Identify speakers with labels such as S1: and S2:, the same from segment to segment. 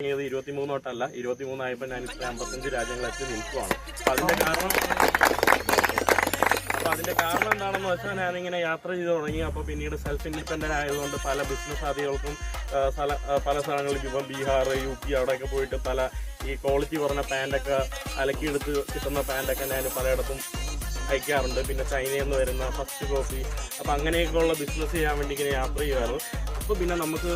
S1: തുടങ്ങിയത് ഇരുപത്തിമൂന്ന് തൊട്ടല്ല ഇരുപത്തിമൂന്നായപ്പോൾ ഞാൻ ഇത്ര അമ്പത്തഞ്ച് രാജ്യങ്ങളെത്തി നിൽക്കുവാണ്. അപ്പൊ അതിന്റെ കാരണം അപ്പൊ അതിന്റെ കാരണം എന്താണെന്ന് വെച്ചാൽ ഞാനിങ്ങനെ യാത്ര ചെയ്ത് തുടങ്ങി. അപ്പോൾ പിന്നീട് സെൽഫ് ഇൻഡിപെൻഡന്റ് ആയതുകൊണ്ട് പല ബിസിനസ് ആ, സ്ഥല പല സ്ഥലങ്ങളിൽ ഇപ്പം ബീഹാർ യു പി അവിടെയൊക്കെ പോയിട്ട് പല ഈ ക്വാളിറ്റി കുറഞ്ഞ പാന്റൊക്കെ അലക്കിയെടുത്ത് കിട്ടുന്ന പാന്റൊക്കെ ഞാൻ പലയിടത്തും അയക്കാറുണ്ട്. പിന്നെ ചൈനയിൽ നിന്ന് വരുന്ന ഫസ്റ്റ് കോപ്പി അപ്പം അങ്ങനെയൊക്കെയുള്ള ബിസിനസ് ചെയ്യാൻ വേണ്ടി ഇങ്ങനെ യാത്ര ചെയ്യുമായിരുന്നു അപ്പോൾ പിന്നെ നമുക്ക്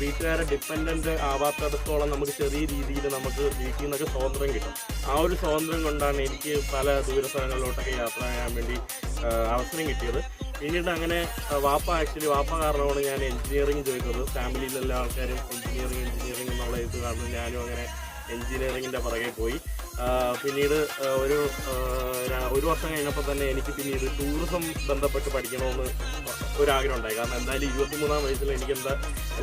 S1: വീട്ടുകാരെ ഡിപ്പെൻഡന്റ് ആവാത്തടത്തോളം നമുക്ക് ചെറിയ രീതിയിൽ നമുക്ക് വീട്ടിൽ നിന്നൊക്കെ സ്വാതന്ത്ര്യം കിട്ടും. ആ ഒരു സ്വാതന്ത്ര്യം കൊണ്ടാണ് എനിക്ക് പല ദൂര സ്ഥലങ്ങളിലോട്ടൊക്കെ യാത്ര ചെയ്യാൻ വേണ്ടി അവസരം കിട്ടിയത്. പിന്നീട് അങ്ങനെ വാപ്പ ആക്ച്വലി വാപ്പ കാരണമാണ് ഞാൻ എഞ്ചിനീയറിംഗ് ചോദിക്കുന്നത് ഫാമിലിയിലെല്ലാ ആൾക്കാരും എഞ്ചിനീയറിംഗ് എഞ്ചിനീയറിംഗ് എന്നുള്ള ഇത് കാരണം ഞാനും അങ്ങനെ എഞ്ചിനീയറിംഗിന്റെ പുറകെ പോയി. പിന്നീട് ഒരു ഒരു വർഷം കഴിഞ്ഞപ്പോൾ തന്നെ എനിക്ക് പിന്നീട് ടൂറിസം ബന്ധപ്പെട്ട് പഠിക്കണമെന്ന് ഒരാഗ്രഹം ഉണ്ടായി. കാരണം എന്തായാലും ഇരുപത്തി മൂന്നാം വയസ്സിൽ എനിക്ക് എന്താ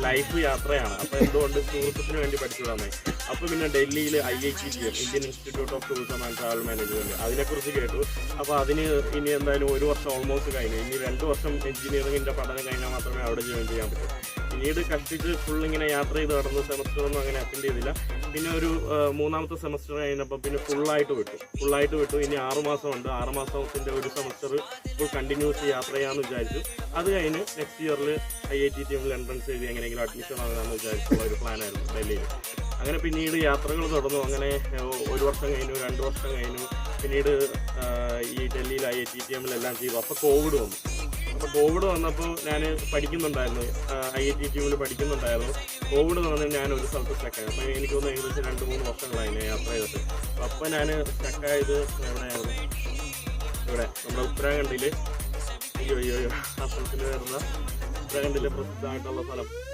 S1: ലൈഫ് യാത്രയാണ്. അപ്പോൾ എന്തുകൊണ്ട് ടൂറിസത്തിന് വേണ്ടി പഠിച്ചതാണ്? അപ്പോൾ പിന്നെ ഡൽഹിയിൽ I I T Indian institute of tourism and travel management അതിനെക്കുറിച്ച് കേട്ടു. അപ്പോൾ അതിന് ഇനി എന്തായാലും ഒരു വർഷം ഓൾമോസ്റ്റ് കഴിഞ്ഞു. ഇനി രണ്ട് വർഷം എഞ്ചിനീയറിംഗിന്റെ പഠനം കഴിഞ്ഞാൽ മാത്രമേ അവിടെ ജോയിൻ ചെയ്യാൻ പറ്റൂ. പിന്നീട് കഷ്ടിച്ച് ഫുൾ ഇങ്ങനെ യാത്ര ചെയ്ത് നടന്ന സെമസ്റ്ററൊന്നും അങ്ങനെ അറ്റൻഡ് ചെയ്തില്ല. പിന്നെ ഒരു മൂന്നാമത്തെ സെമസ്റ്റർ കഴിഞ്ഞപ്പോൾ പിന്നെ ഫുള്ളായിട്ട് വിട്ടു. ഫുള്ളായിട്ട് വിട്ടു. ഇനി ആറ് മാസം ഉണ്ട് ആറ് മാസത്തിന്റെ ഒരു സെമസ്റ്റർ ഫുൾ കണ്ടിന്യൂസ് യാത്ര ചെയ്യാമെന്ന് വിചാരിച്ചു. അത് കഴിഞ്ഞ് നെക്സ്റ്റ് ഇയറിൽ ഐ ഐ ടി ടീമിൽ എൻട്രൻസ് എഴുതി എങ്ങനെയെങ്കിലും അഡ്മിഷൻ ആകാമെന്ന് വിചാരിച്ചുള്ള ഒരു പ്ലാനായിരുന്നു ഡൽഹിയിൽ. അങ്ങനെ പിന്നീട് യാത്രകൾ തുടർന്നു. അങ്ങനെ ഒരു വർഷം കഴിഞ്ഞു രണ്ട് വർഷം കഴിഞ്ഞു. പിന്നീട് ഈ ഡൽഹിയിൽ ഐ ഐ ടി ടി എമ്മിലെല്ലാം ചെയ്തു. അപ്പോൾ കോവിഡ് വന്നു. കോവിഡ് വന്നപ്പോൾ ഞാൻ പഠിക്കുന്നുണ്ടായിരുന്നു. ഐ ഐ ടി ടീമിൽ പഠിക്കുന്നുണ്ടായിരുന്നു. കോവിഡ് വന്ന് ഞാൻ ഒരു സ്ഥലത്ത് സ്റ്റക്കായി അപ്പോൾ എനിക്ക് തോന്നുന്നു ഏകദേശം രണ്ട് മൂന്ന് വർഷങ്ങളായി യാത്ര ചെയ്തിട്ട്. അപ്പോൾ ഞാൻ സ്റ്റക്കായത് എവിടെയായിരുന്നു? ഇവിടെ നമ്മുടെ ഉത്തരാഖണ്ഡിൽ അയ്യോ അയ്യോ. ആ സ്ഥലത്തിന് വരുന്ന ഉത്തരാഖണ്ഡിലെ പ്രസിദ്ധമായിട്ടുള്ള സ്ഥലം.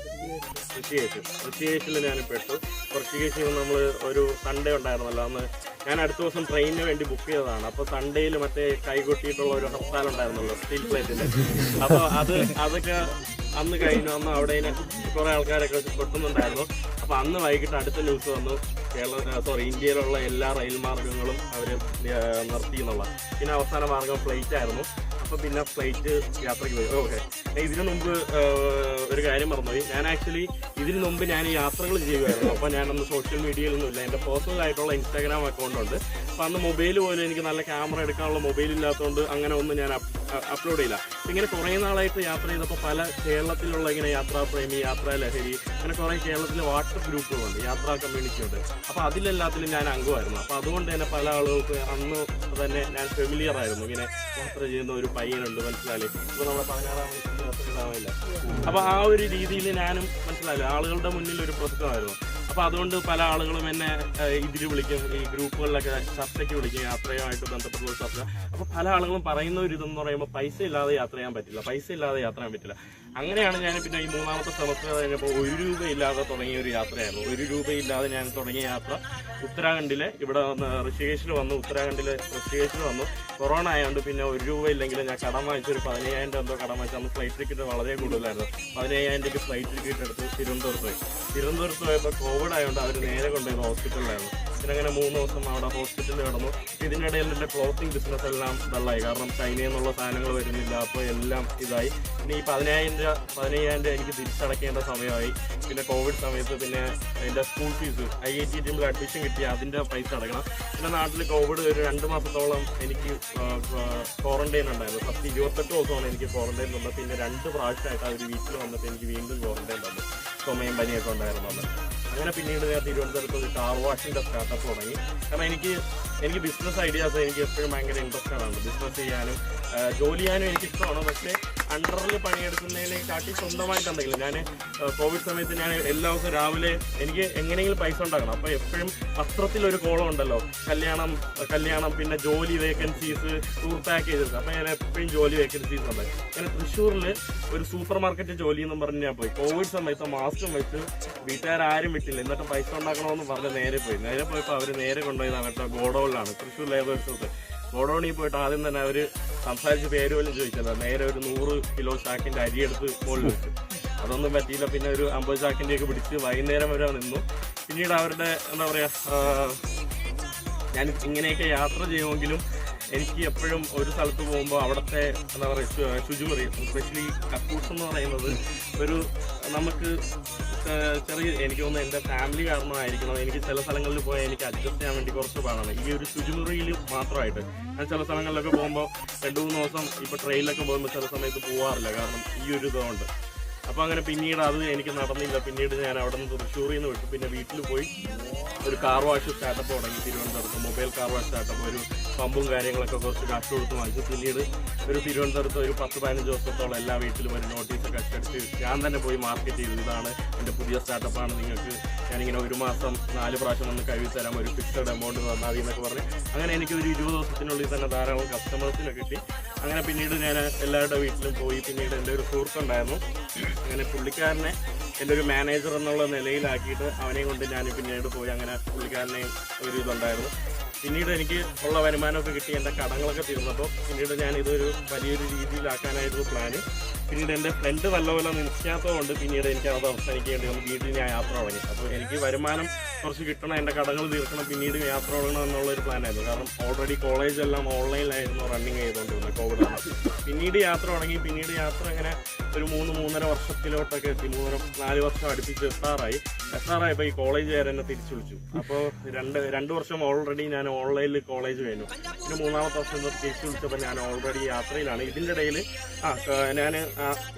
S1: ഋഷികേശ് ഋഷികേശിൽ ഞാൻ പെട്ടു ഋഷികേശിൽ നമ്മൾ ഒരു സൺഡേ ഉണ്ടായിരുന്നല്ലോ. അന്ന് ഞാൻ അടുത്ത ദിവസം ട്രെയിനിന് വേണ്ടി ബുക്ക് ചെയ്തതാണ്. അപ്പോൾ സൺഡേയിൽ മറ്റേ കൈകൊട്ടിയിട്ടുള്ള ഒരു ഹർത്താൽ ഉണ്ടായിരുന്നല്ലോ സ്റ്റീൽ പ്ലേറ്റിന്റെ അപ്പോൾ അത് അതൊക്കെ അന്ന് കഴിഞ്ഞു. അന്ന് അവിടെ കുറേ കുറെ ആൾക്കാരൊക്കെ കൊട്ടുന്നുണ്ടായിരുന്നു അപ്പോൾ അന്ന് വൈകിട്ട് അടുത്ത ന്യൂസ് വന്നു. കേരള സോറി ഇന്ത്യയിലുള്ള എല്ലാ റെയിൽ മാർഗങ്ങളും അവർ നിർത്തി എന്നുള്ള. പിന്നെ അവസാന മാർഗം ഫ്ലൈറ്റ് ആയിരുന്നു. അപ്പോൾ പിന്നെ ഫ്ലൈറ്റ് യാത്രയ്ക്ക് പോയി. ഓക്കെ ഇതിനു മുമ്പ് ഒരു കാര്യം മറന്നുപോയി. ഞാൻ ആക്ച്വലി ഇതിനു മുമ്പ് ഞാൻ യാത്രകൾ ചെയ്യുമായിരുന്നു. അപ്പോൾ ഞാനന്ന് സോഷ്യൽ മീഡിയയിലൊന്നുമില്ല എന്റെ പേഴ്സണൽ ആയിട്ടുള്ള ഇൻസ്റ്റാഗ്രാം അക്കൗണ്ട് ഉണ്ട്. അപ്പോൾ അന്ന് മൊബൈൽ പോലും എനിക്ക് നല്ല ക്യാമറ എടുക്കാനുള്ള മൊബൈൽ ഇല്ലാത്തതുകൊണ്ട് അങ്ങനെ ഒന്നും ഞാൻ അപ്ലോഡ് ചെയ്യില്ല. ഇങ്ങനെ കുറേ നാളായിട്ട് യാത്ര ചെയ്തപ്പോൾ പല കേരളത്തിലുള്ള ഇങ്ങനെ യാത്രാ പ്രേമി യാത്രാ ലഹരി അങ്ങനെ കുറേ കേരളത്തിലെ വാട്സപ്പ് ഗ്രൂപ്പുകളുണ്ട് യാത്രാ കമ്മ്യൂണിറ്റി ഉണ്ട്. അപ്പോൾ അതിലെല്ലാത്തിലും ഞാൻ അംഗമായിരുന്നു. അപ്പോൾ അതുകൊണ്ട് തന്നെ പല ആളുകൾക്ക് അന്ന് തന്നെ ഞാൻ ഫെമിലിയർ ആയിരുന്നു. ഇങ്ങനെ യാത്ര ചെയ്യുന്ന ഒരു പയ്യനുണ്ട് മനസ്സിലായില്ലേ? ഇപ്പോൾ നമ്മുടെ പതിനാറാം വയസ്സിൽ യാത്ര ഉണ്ടാവില്ല അപ്പോൾ ആ ഒരു രീതിയിൽ ഞാനും മനസ്സിലായില്ല? ആളുകളുടെ മുന്നിൽ ഒരു പ്രശ്നമായിരുന്നു അപ്പോൾ അതുകൊണ്ട് പല ആളുകളും എന്നെ ഇതിൽ വിളിക്കും ഈ ഗ്രൂപ്പുകളിലൊക്കെ ചർച്ചയ്ക്ക് വിളിക്കും യാത്രയുമായിട്ട് ബന്ധപ്പെട്ടുള്ള ചർച്ച. അപ്പോൾ പല ആളുകളും പറയുന്ന ഒരു ഇതെന്ന് പറയുമ്പോൾ പൈസ ഇല്ലാതെ യാത്ര ചെയ്യാൻ പറ്റില്ല പൈസ ഇല്ലാതെ യാത്ര ചെയ്യാൻ പറ്റില്ല. അങ്ങനെയാണ് ഞാൻ പിന്നെ ഈ മൂന്നാമത്തെ സെമസ്റ്റർ കഴിഞ്ഞപ്പോൾ ഒരു രൂപ ഇല്ലാതെ തുടങ്ങിയ ഒരു യാത്രയായിരുന്നു. ഒരു രൂപയില്ലാതെ ഞാൻ തുടങ്ങിയ യാത്ര ഉത്തരാഖണ്ഡിലെ ഇവിടെ വന്ന് ഋഷികേശിൽ വന്നു ഉത്തരാഖണ്ഡിലെ ഋഷികേശിൽ വന്നു. കൊറോണ ആയതുകൊണ്ട് പിന്നെ ഒരു രൂപ ഇല്ലെങ്കിൽ ഞാൻ കടം വാങ്ങിച്ച ഒരു പതിനയ്യായിരം രൂപ കടം വാങ്ങിച്ചു അന്ന് ഫ്ലൈറ്റ് ടിക്കറ്റ് വളരെ കൂടുതലായിരുന്നു. പതിനയ്യായിരം രൂപയ്ക്ക് ഫ്ലൈറ്റ് ടിക്കറ്റ് എടുത്ത് തിരുവനന്തപുരത്ത് പോയി. തിരുവനന്തപുരത്ത് പോയപ്പോൾ കോവിഡ് ആയതുകൊണ്ട് അവർ നേരെ കൊണ്ടുപോയി ഹോസ്പിറ്റലിലായിരുന്നു പിന്നെ അങ്ങനെ മൂന്ന് ദിവസം അവിടെ ഹോസ്പിറ്റലിൽ കിടന്നു. ഇതിനിടയിൽ എന്റെ ക്ലോത്തിങ് ബിസിനസ് എല്ലാം ഡള്ളായി കാരണം ചൈനയിൽ നിന്നുള്ള സാധനങ്ങൾ വരുന്നില്ല. അപ്പോൾ എല്ലാം ഇതായി. ഇനി ഈ പതിനായിരം രൂപ പതിനയ്യായിരം രൂപ എനിക്ക് തിരിച്ചടക്കേണ്ട സമയമായി. പിന്നെ കോവിഡ് സമയത്ത് പിന്നെ എന്റെ school fees I I T ടീമിൽ അഡ്മിഷൻ കിട്ടി. അതിന്റെ പൈസ അടക്കണം. പിന്നെ നാട്ടിൽ കോവിഡ് ഒരു രണ്ട് മാസത്തോളം എനിക്ക് ക്വാറന്റൈൻ ഉണ്ടായിരുന്നു. ഫസ്റ്റ് ഇരുപത്തെട്ട് ദിവസമാണ് എനിക്ക് ക്വാറന്റൈൻ തന്നത്. പിന്നെ രണ്ട് പ്രാവശ്യമായിട്ട് അവർ വീട്ടിൽ വന്നിട്ട് എനിക്ക് വീണ്ടും ക്വാറന്റൈൻ തന്നു. ചുമയും പനിയൊക്കെ ഉണ്ടായിരുന്നു അങ്ങനെ പിന്നീട് ഞാൻ തിരുവനന്തപുരത്ത് കാർ വാഷിന്റെ സ്റ്റാർട്ടപ്പ് തുടങ്ങി. കാരണം എനിക്ക് എനിക്ക് ബിസിനസ് ഐഡിയാസ് എനിക്ക് എപ്പോഴും ഭയങ്കര ഇൻട്രസ്റ്റ് ആണ്. ബിസിനസ് ചെയ്യാനും ജോലി ചെയ്യാനും എനിക്ക് ഇഷ്ടമാണ് പക്ഷേ അണ്ടറിൽ പണിയെടുക്കുന്നതിനെക്കാട്ടി സ്വന്തമായിട്ട് എന്തെങ്കിലും. ഞാൻ കോവിഡ് സമയത്ത് ഞാൻ എല്ലാ ദിവസവും രാവിലെ എനിക്ക് എങ്ങനെയെങ്കിലും പൈസ ഉണ്ടാക്കണം. അപ്പോൾ എപ്പോഴും പത്രത്തിൽ ഒരു കോളം ഉണ്ടല്ലോ. കല്യാണം കല്യാണം പിന്നെ ജോലി വേക്കൻസീസ് ടൂർ പാക്കേജസ് അപ്പോൾ ഞാൻ എപ്പോഴും ജോലി വേക്കൻസീസ് ഉണ്ട്. ഞാൻ തൃശ്ശൂരിൽ ഒരു സൂപ്പർ മാർക്കറ്റ് ജോലി എന്നും പറഞ്ഞ് ഞാൻ പോയി. കോവിഡ് സമയത്ത് മാസ്കും വെച്ച് വീട്ടുകാരും വിട്ടില്ല. എന്നിട്ട് പൈസ ഉണ്ടാക്കണമെന്ന് പറഞ്ഞ് നേരെ പോയി. നേരെ പോയപ്പോൾ അവർ നേരെ കൊണ്ടുപോയി. അവരുടെ അങ്ങോട്ട് ഗോഡൌണിലാണ് തൃശ്ശൂർ ലേബേഴ്സ് ഒക്കെ ഗോഡൌണിൽ പോയിട്ട് ആദ്യം തന്നെ അവർ സംസാരിച്ച് പേര് പോലും ചോദിച്ചത് നേരെ ഒരു നൂറ് കിലോ ചാക്കിന്റെ അരി എടുത്ത് മുകളിൽ വെച്ചു. അതൊന്നും പറ്റിയില്ല. പിന്നെ ഒരു അമ്പത് ചാക്കിന്റെ ഒക്കെ പിടിച്ച് വൈകുന്നേരം വരെ നിന്നു. പിന്നീട് അവരുടെ എന്താ പറയുക ഞാൻ ഇങ്ങനെയൊക്കെ യാത്ര ചെയ്യുമെങ്കിലും എനിക്ക് എപ്പോഴും ഒരു സ്ഥലത്ത് പോകുമ്പോൾ അവിടുത്തെ എന്താ പറയുക ശുചിമുറി സ്പെഷ്യലി കക്കൂസ് എന്ന് പറയുന്നത് ഒരു നമുക്ക് ചെറിയ എനിക്ക് തോന്നുന്നു എന്റെ ഫാമിലി കാരണമായിരിക്കണം. എനിക്ക് ചില സ്ഥലങ്ങളിൽ പോയാൽ എനിക്ക് അഡ്ജസ്റ്റ് ചെയ്യാൻ വേണ്ടി കുറച്ച് പാടാണ്. ഈ ഒരു ശുചിമുറിയിൽ മാത്രമായിട്ട്. ഞാൻ ചില സ്ഥലങ്ങളിലൊക്കെ പോകുമ്പോൾ രണ്ട് മൂന്ന് ദിവസം ഇപ്പോൾ ട്രെയിനിലൊക്കെ പോകുമ്പോൾ ചില സമയത്ത് പോകാറില്ല കാരണം ഈ ഒരു ഇതുകൊണ്ട്. അപ്പോൾ അങ്ങനെ പിന്നീട് അത് എനിക്ക് നടന്നില്ല. പിന്നീട് ഞാൻ അവിടെ നിന്ന് തൃശ്ശൂരിൽ നിന്ന് വിട്ടു. പിന്നെ വീട്ടിൽ പോയി ഒരു കാർ വാഷ് സ്റ്റാർട്ടപ്പ് തുടങ്ങി. തിരുവനന്തപുരത്ത് മൊബൈൽ കാർ വാഷ് സ്റ്റാർട്ടപ്പ് ഒരു പമ്പും കാര്യങ്ങളൊക്കെ കുറച്ച് കാശ് കൊടുത്ത് വാങ്ങിച്ചു. പിന്നീട് ഒരു തിരുവനന്തപുരത്ത് ഒരു പത്ത് പതിനഞ്ച് ദിവസത്തോളം എല്ലാ വീട്ടിലും ഒരു നോട്ടീസൊക്കെ അച്ചടിച്ച് ഞാൻ തന്നെ പോയി മാർക്കറ്റ് ചെയ്തു. ഇതാണ് എന്റെ പുതിയ സ്റ്റാർട്ടപ്പാണ് നിങ്ങൾക്ക് ഞാനിങ്ങനെ ഒരു മാസം നാല് പ്രാവശ്യം വന്ന് കഴുകി തരാം. ഒരു ഫിക്സഡ് എമൗണ്ട് തന്നാൽ മതി എന്നൊക്കെ പറഞ്ഞ് അങ്ങനെ എനിക്ക് ഒരു ഇരുപത് ദിവസത്തിനുള്ളിൽ തന്നെ ധാരാളം കസ്റ്റമേഴ്സിനെ കിട്ടി. അങ്ങനെ പിന്നീട് ഞാൻ എല്ലാവരുടെ വീട്ടിലും പോയി. പിന്നീട് എന്റെ ഒരു സുഹൃത്തുണ്ടായിരുന്നു അങ്ങനെ പുള്ളിക്കാരനെ എന്റെ ഒരു മാനേജർ എന്നുള്ള നിലയിലാക്കിയിട്ട് അവനെയും കൊണ്ട് ഞാൻ പിന്നീട് പോയി. അങ്ങനെ പുള്ളിക്കാരനെയും ഒരു ഇതുണ്ടായിരുന്നു. പിന്നീട് എനിക്ക് ഉള്ള വരുമാനമൊക്കെ കിട്ടി എന്റെ കടങ്ങളൊക്കെ തീർന്നപ്പോൾ പിന്നീട് ഞാൻ ഇതൊരു വലിയൊരു രീതിയിലാക്കാനായിരുന്നു പ്ലാന് പിന്നീട് എന്റെ ഫ്രണ്ട് നല്ലപോലെ നിൽക്കാത്തതുകൊണ്ട് പിന്നീട് എനിക്ക് അത് അവസാനിക്കേണ്ടി വന്നു. വീട്ടിൽ ഞാൻ യാത്ര തുടങ്ങി. അപ്പോൾ എനിക്ക് വരുമാനം കുറച്ച് കിട്ടണം എന്റെ കടകൾ തീർക്കണം പിന്നീട് യാത്ര തുടങ്ങണം എന്നുള്ള ഒരു പ്ലാനായിരുന്നു കാരണം ഓൾറെഡി കോളേജ് എല്ലാം ഓൺലൈനിലായിരുന്നു റണ്ണിങ് ചെയ്തുകൊണ്ടിരുന്നത് കോവിഡ് പിന്നീട് യാത്ര തുടങ്ങി. പിന്നീട് യാത്ര ഇങ്ങനെ ഒരു മൂന്ന് മൂന്നര വർഷത്തിലോട്ടൊക്കെ എത്തി. മൂന്നര നാല് വർഷം അടുപ്പിച്ച് എത്താറായി. എത്താറായപ്പോൾ ഈ കോളേജ് വരെ എന്നെ തിരിച്ചു വിളിച്ചു അപ്പോൾ രണ്ട് രണ്ട് വർഷം ഓൾറെഡി ഞാൻ ഓൺലൈനിൽ കോളേജ് കഴിഞ്ഞു. പിന്നെ മൂന്നാമത്തെ വർഷം തിരിച്ചു വിളിച്ചപ്പോൾ ഞാൻ ഓൾറെഡി യാത്രയിലാണ്. ഇതിന്റെ ഇടയിൽ ആ ഞാൻ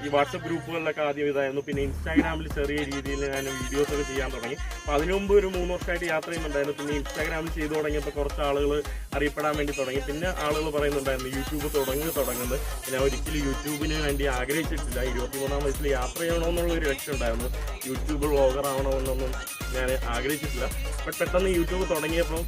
S1: ഈ വാട്സപ്പ് ഗ്രൂപ്പുകളിലൊക്കെ ആദ്യം ഇതായിരുന്നു. പിന്നെ ഇൻസ്റ്റാഗ്രാമിൽ ചെറിയ രീതിയിൽ ഞാൻ വീഡിയോസ് ഒക്കെ ചെയ്യാൻ തുടങ്ങി. അപ്പോൾ അതിനു മുമ്പ് ഒരു മൂന്ന് വർഷമായിട്ട് യാത്ര ചെയ്യുന്നുണ്ടായിരുന്നു. പിന്നെ ഇൻസ്റ്റാഗ്രാമിൽ ചെയ്തു തുടങ്ങിയപ്പോൾ കുറച്ച് ആളുകൾ അറിയപ്പെടാൻ വേണ്ടി തുടങ്ങി. പിന്നെ ആളുകൾ പറയുന്നുണ്ടായിരുന്നു യൂട്യൂബ് തുടങ്ങി തുടങ്ങുന്നത് പിന്നെ ഒരിക്കലും യൂട്യൂബിന് വേണ്ടി ആഗ്രഹിച്ചിട്ടില്ല. ഇരുപത്തിമൂന്നാം വയസ്സിൽ യാത്ര ചെയ്യണമെന്നുള്ള ഒരു ലക്ഷ്യം ഉണ്ടായിരുന്നു. യൂട്യൂബ് വ്ളോഗർ ആവണമെന്നൊന്നും ഞാൻ ആഗ്രഹിച്ചിട്ടില്ല. ബട്ട് പെട്ടെന്ന് യൂട്യൂബ് തുടങ്ങിയപ്പോൾ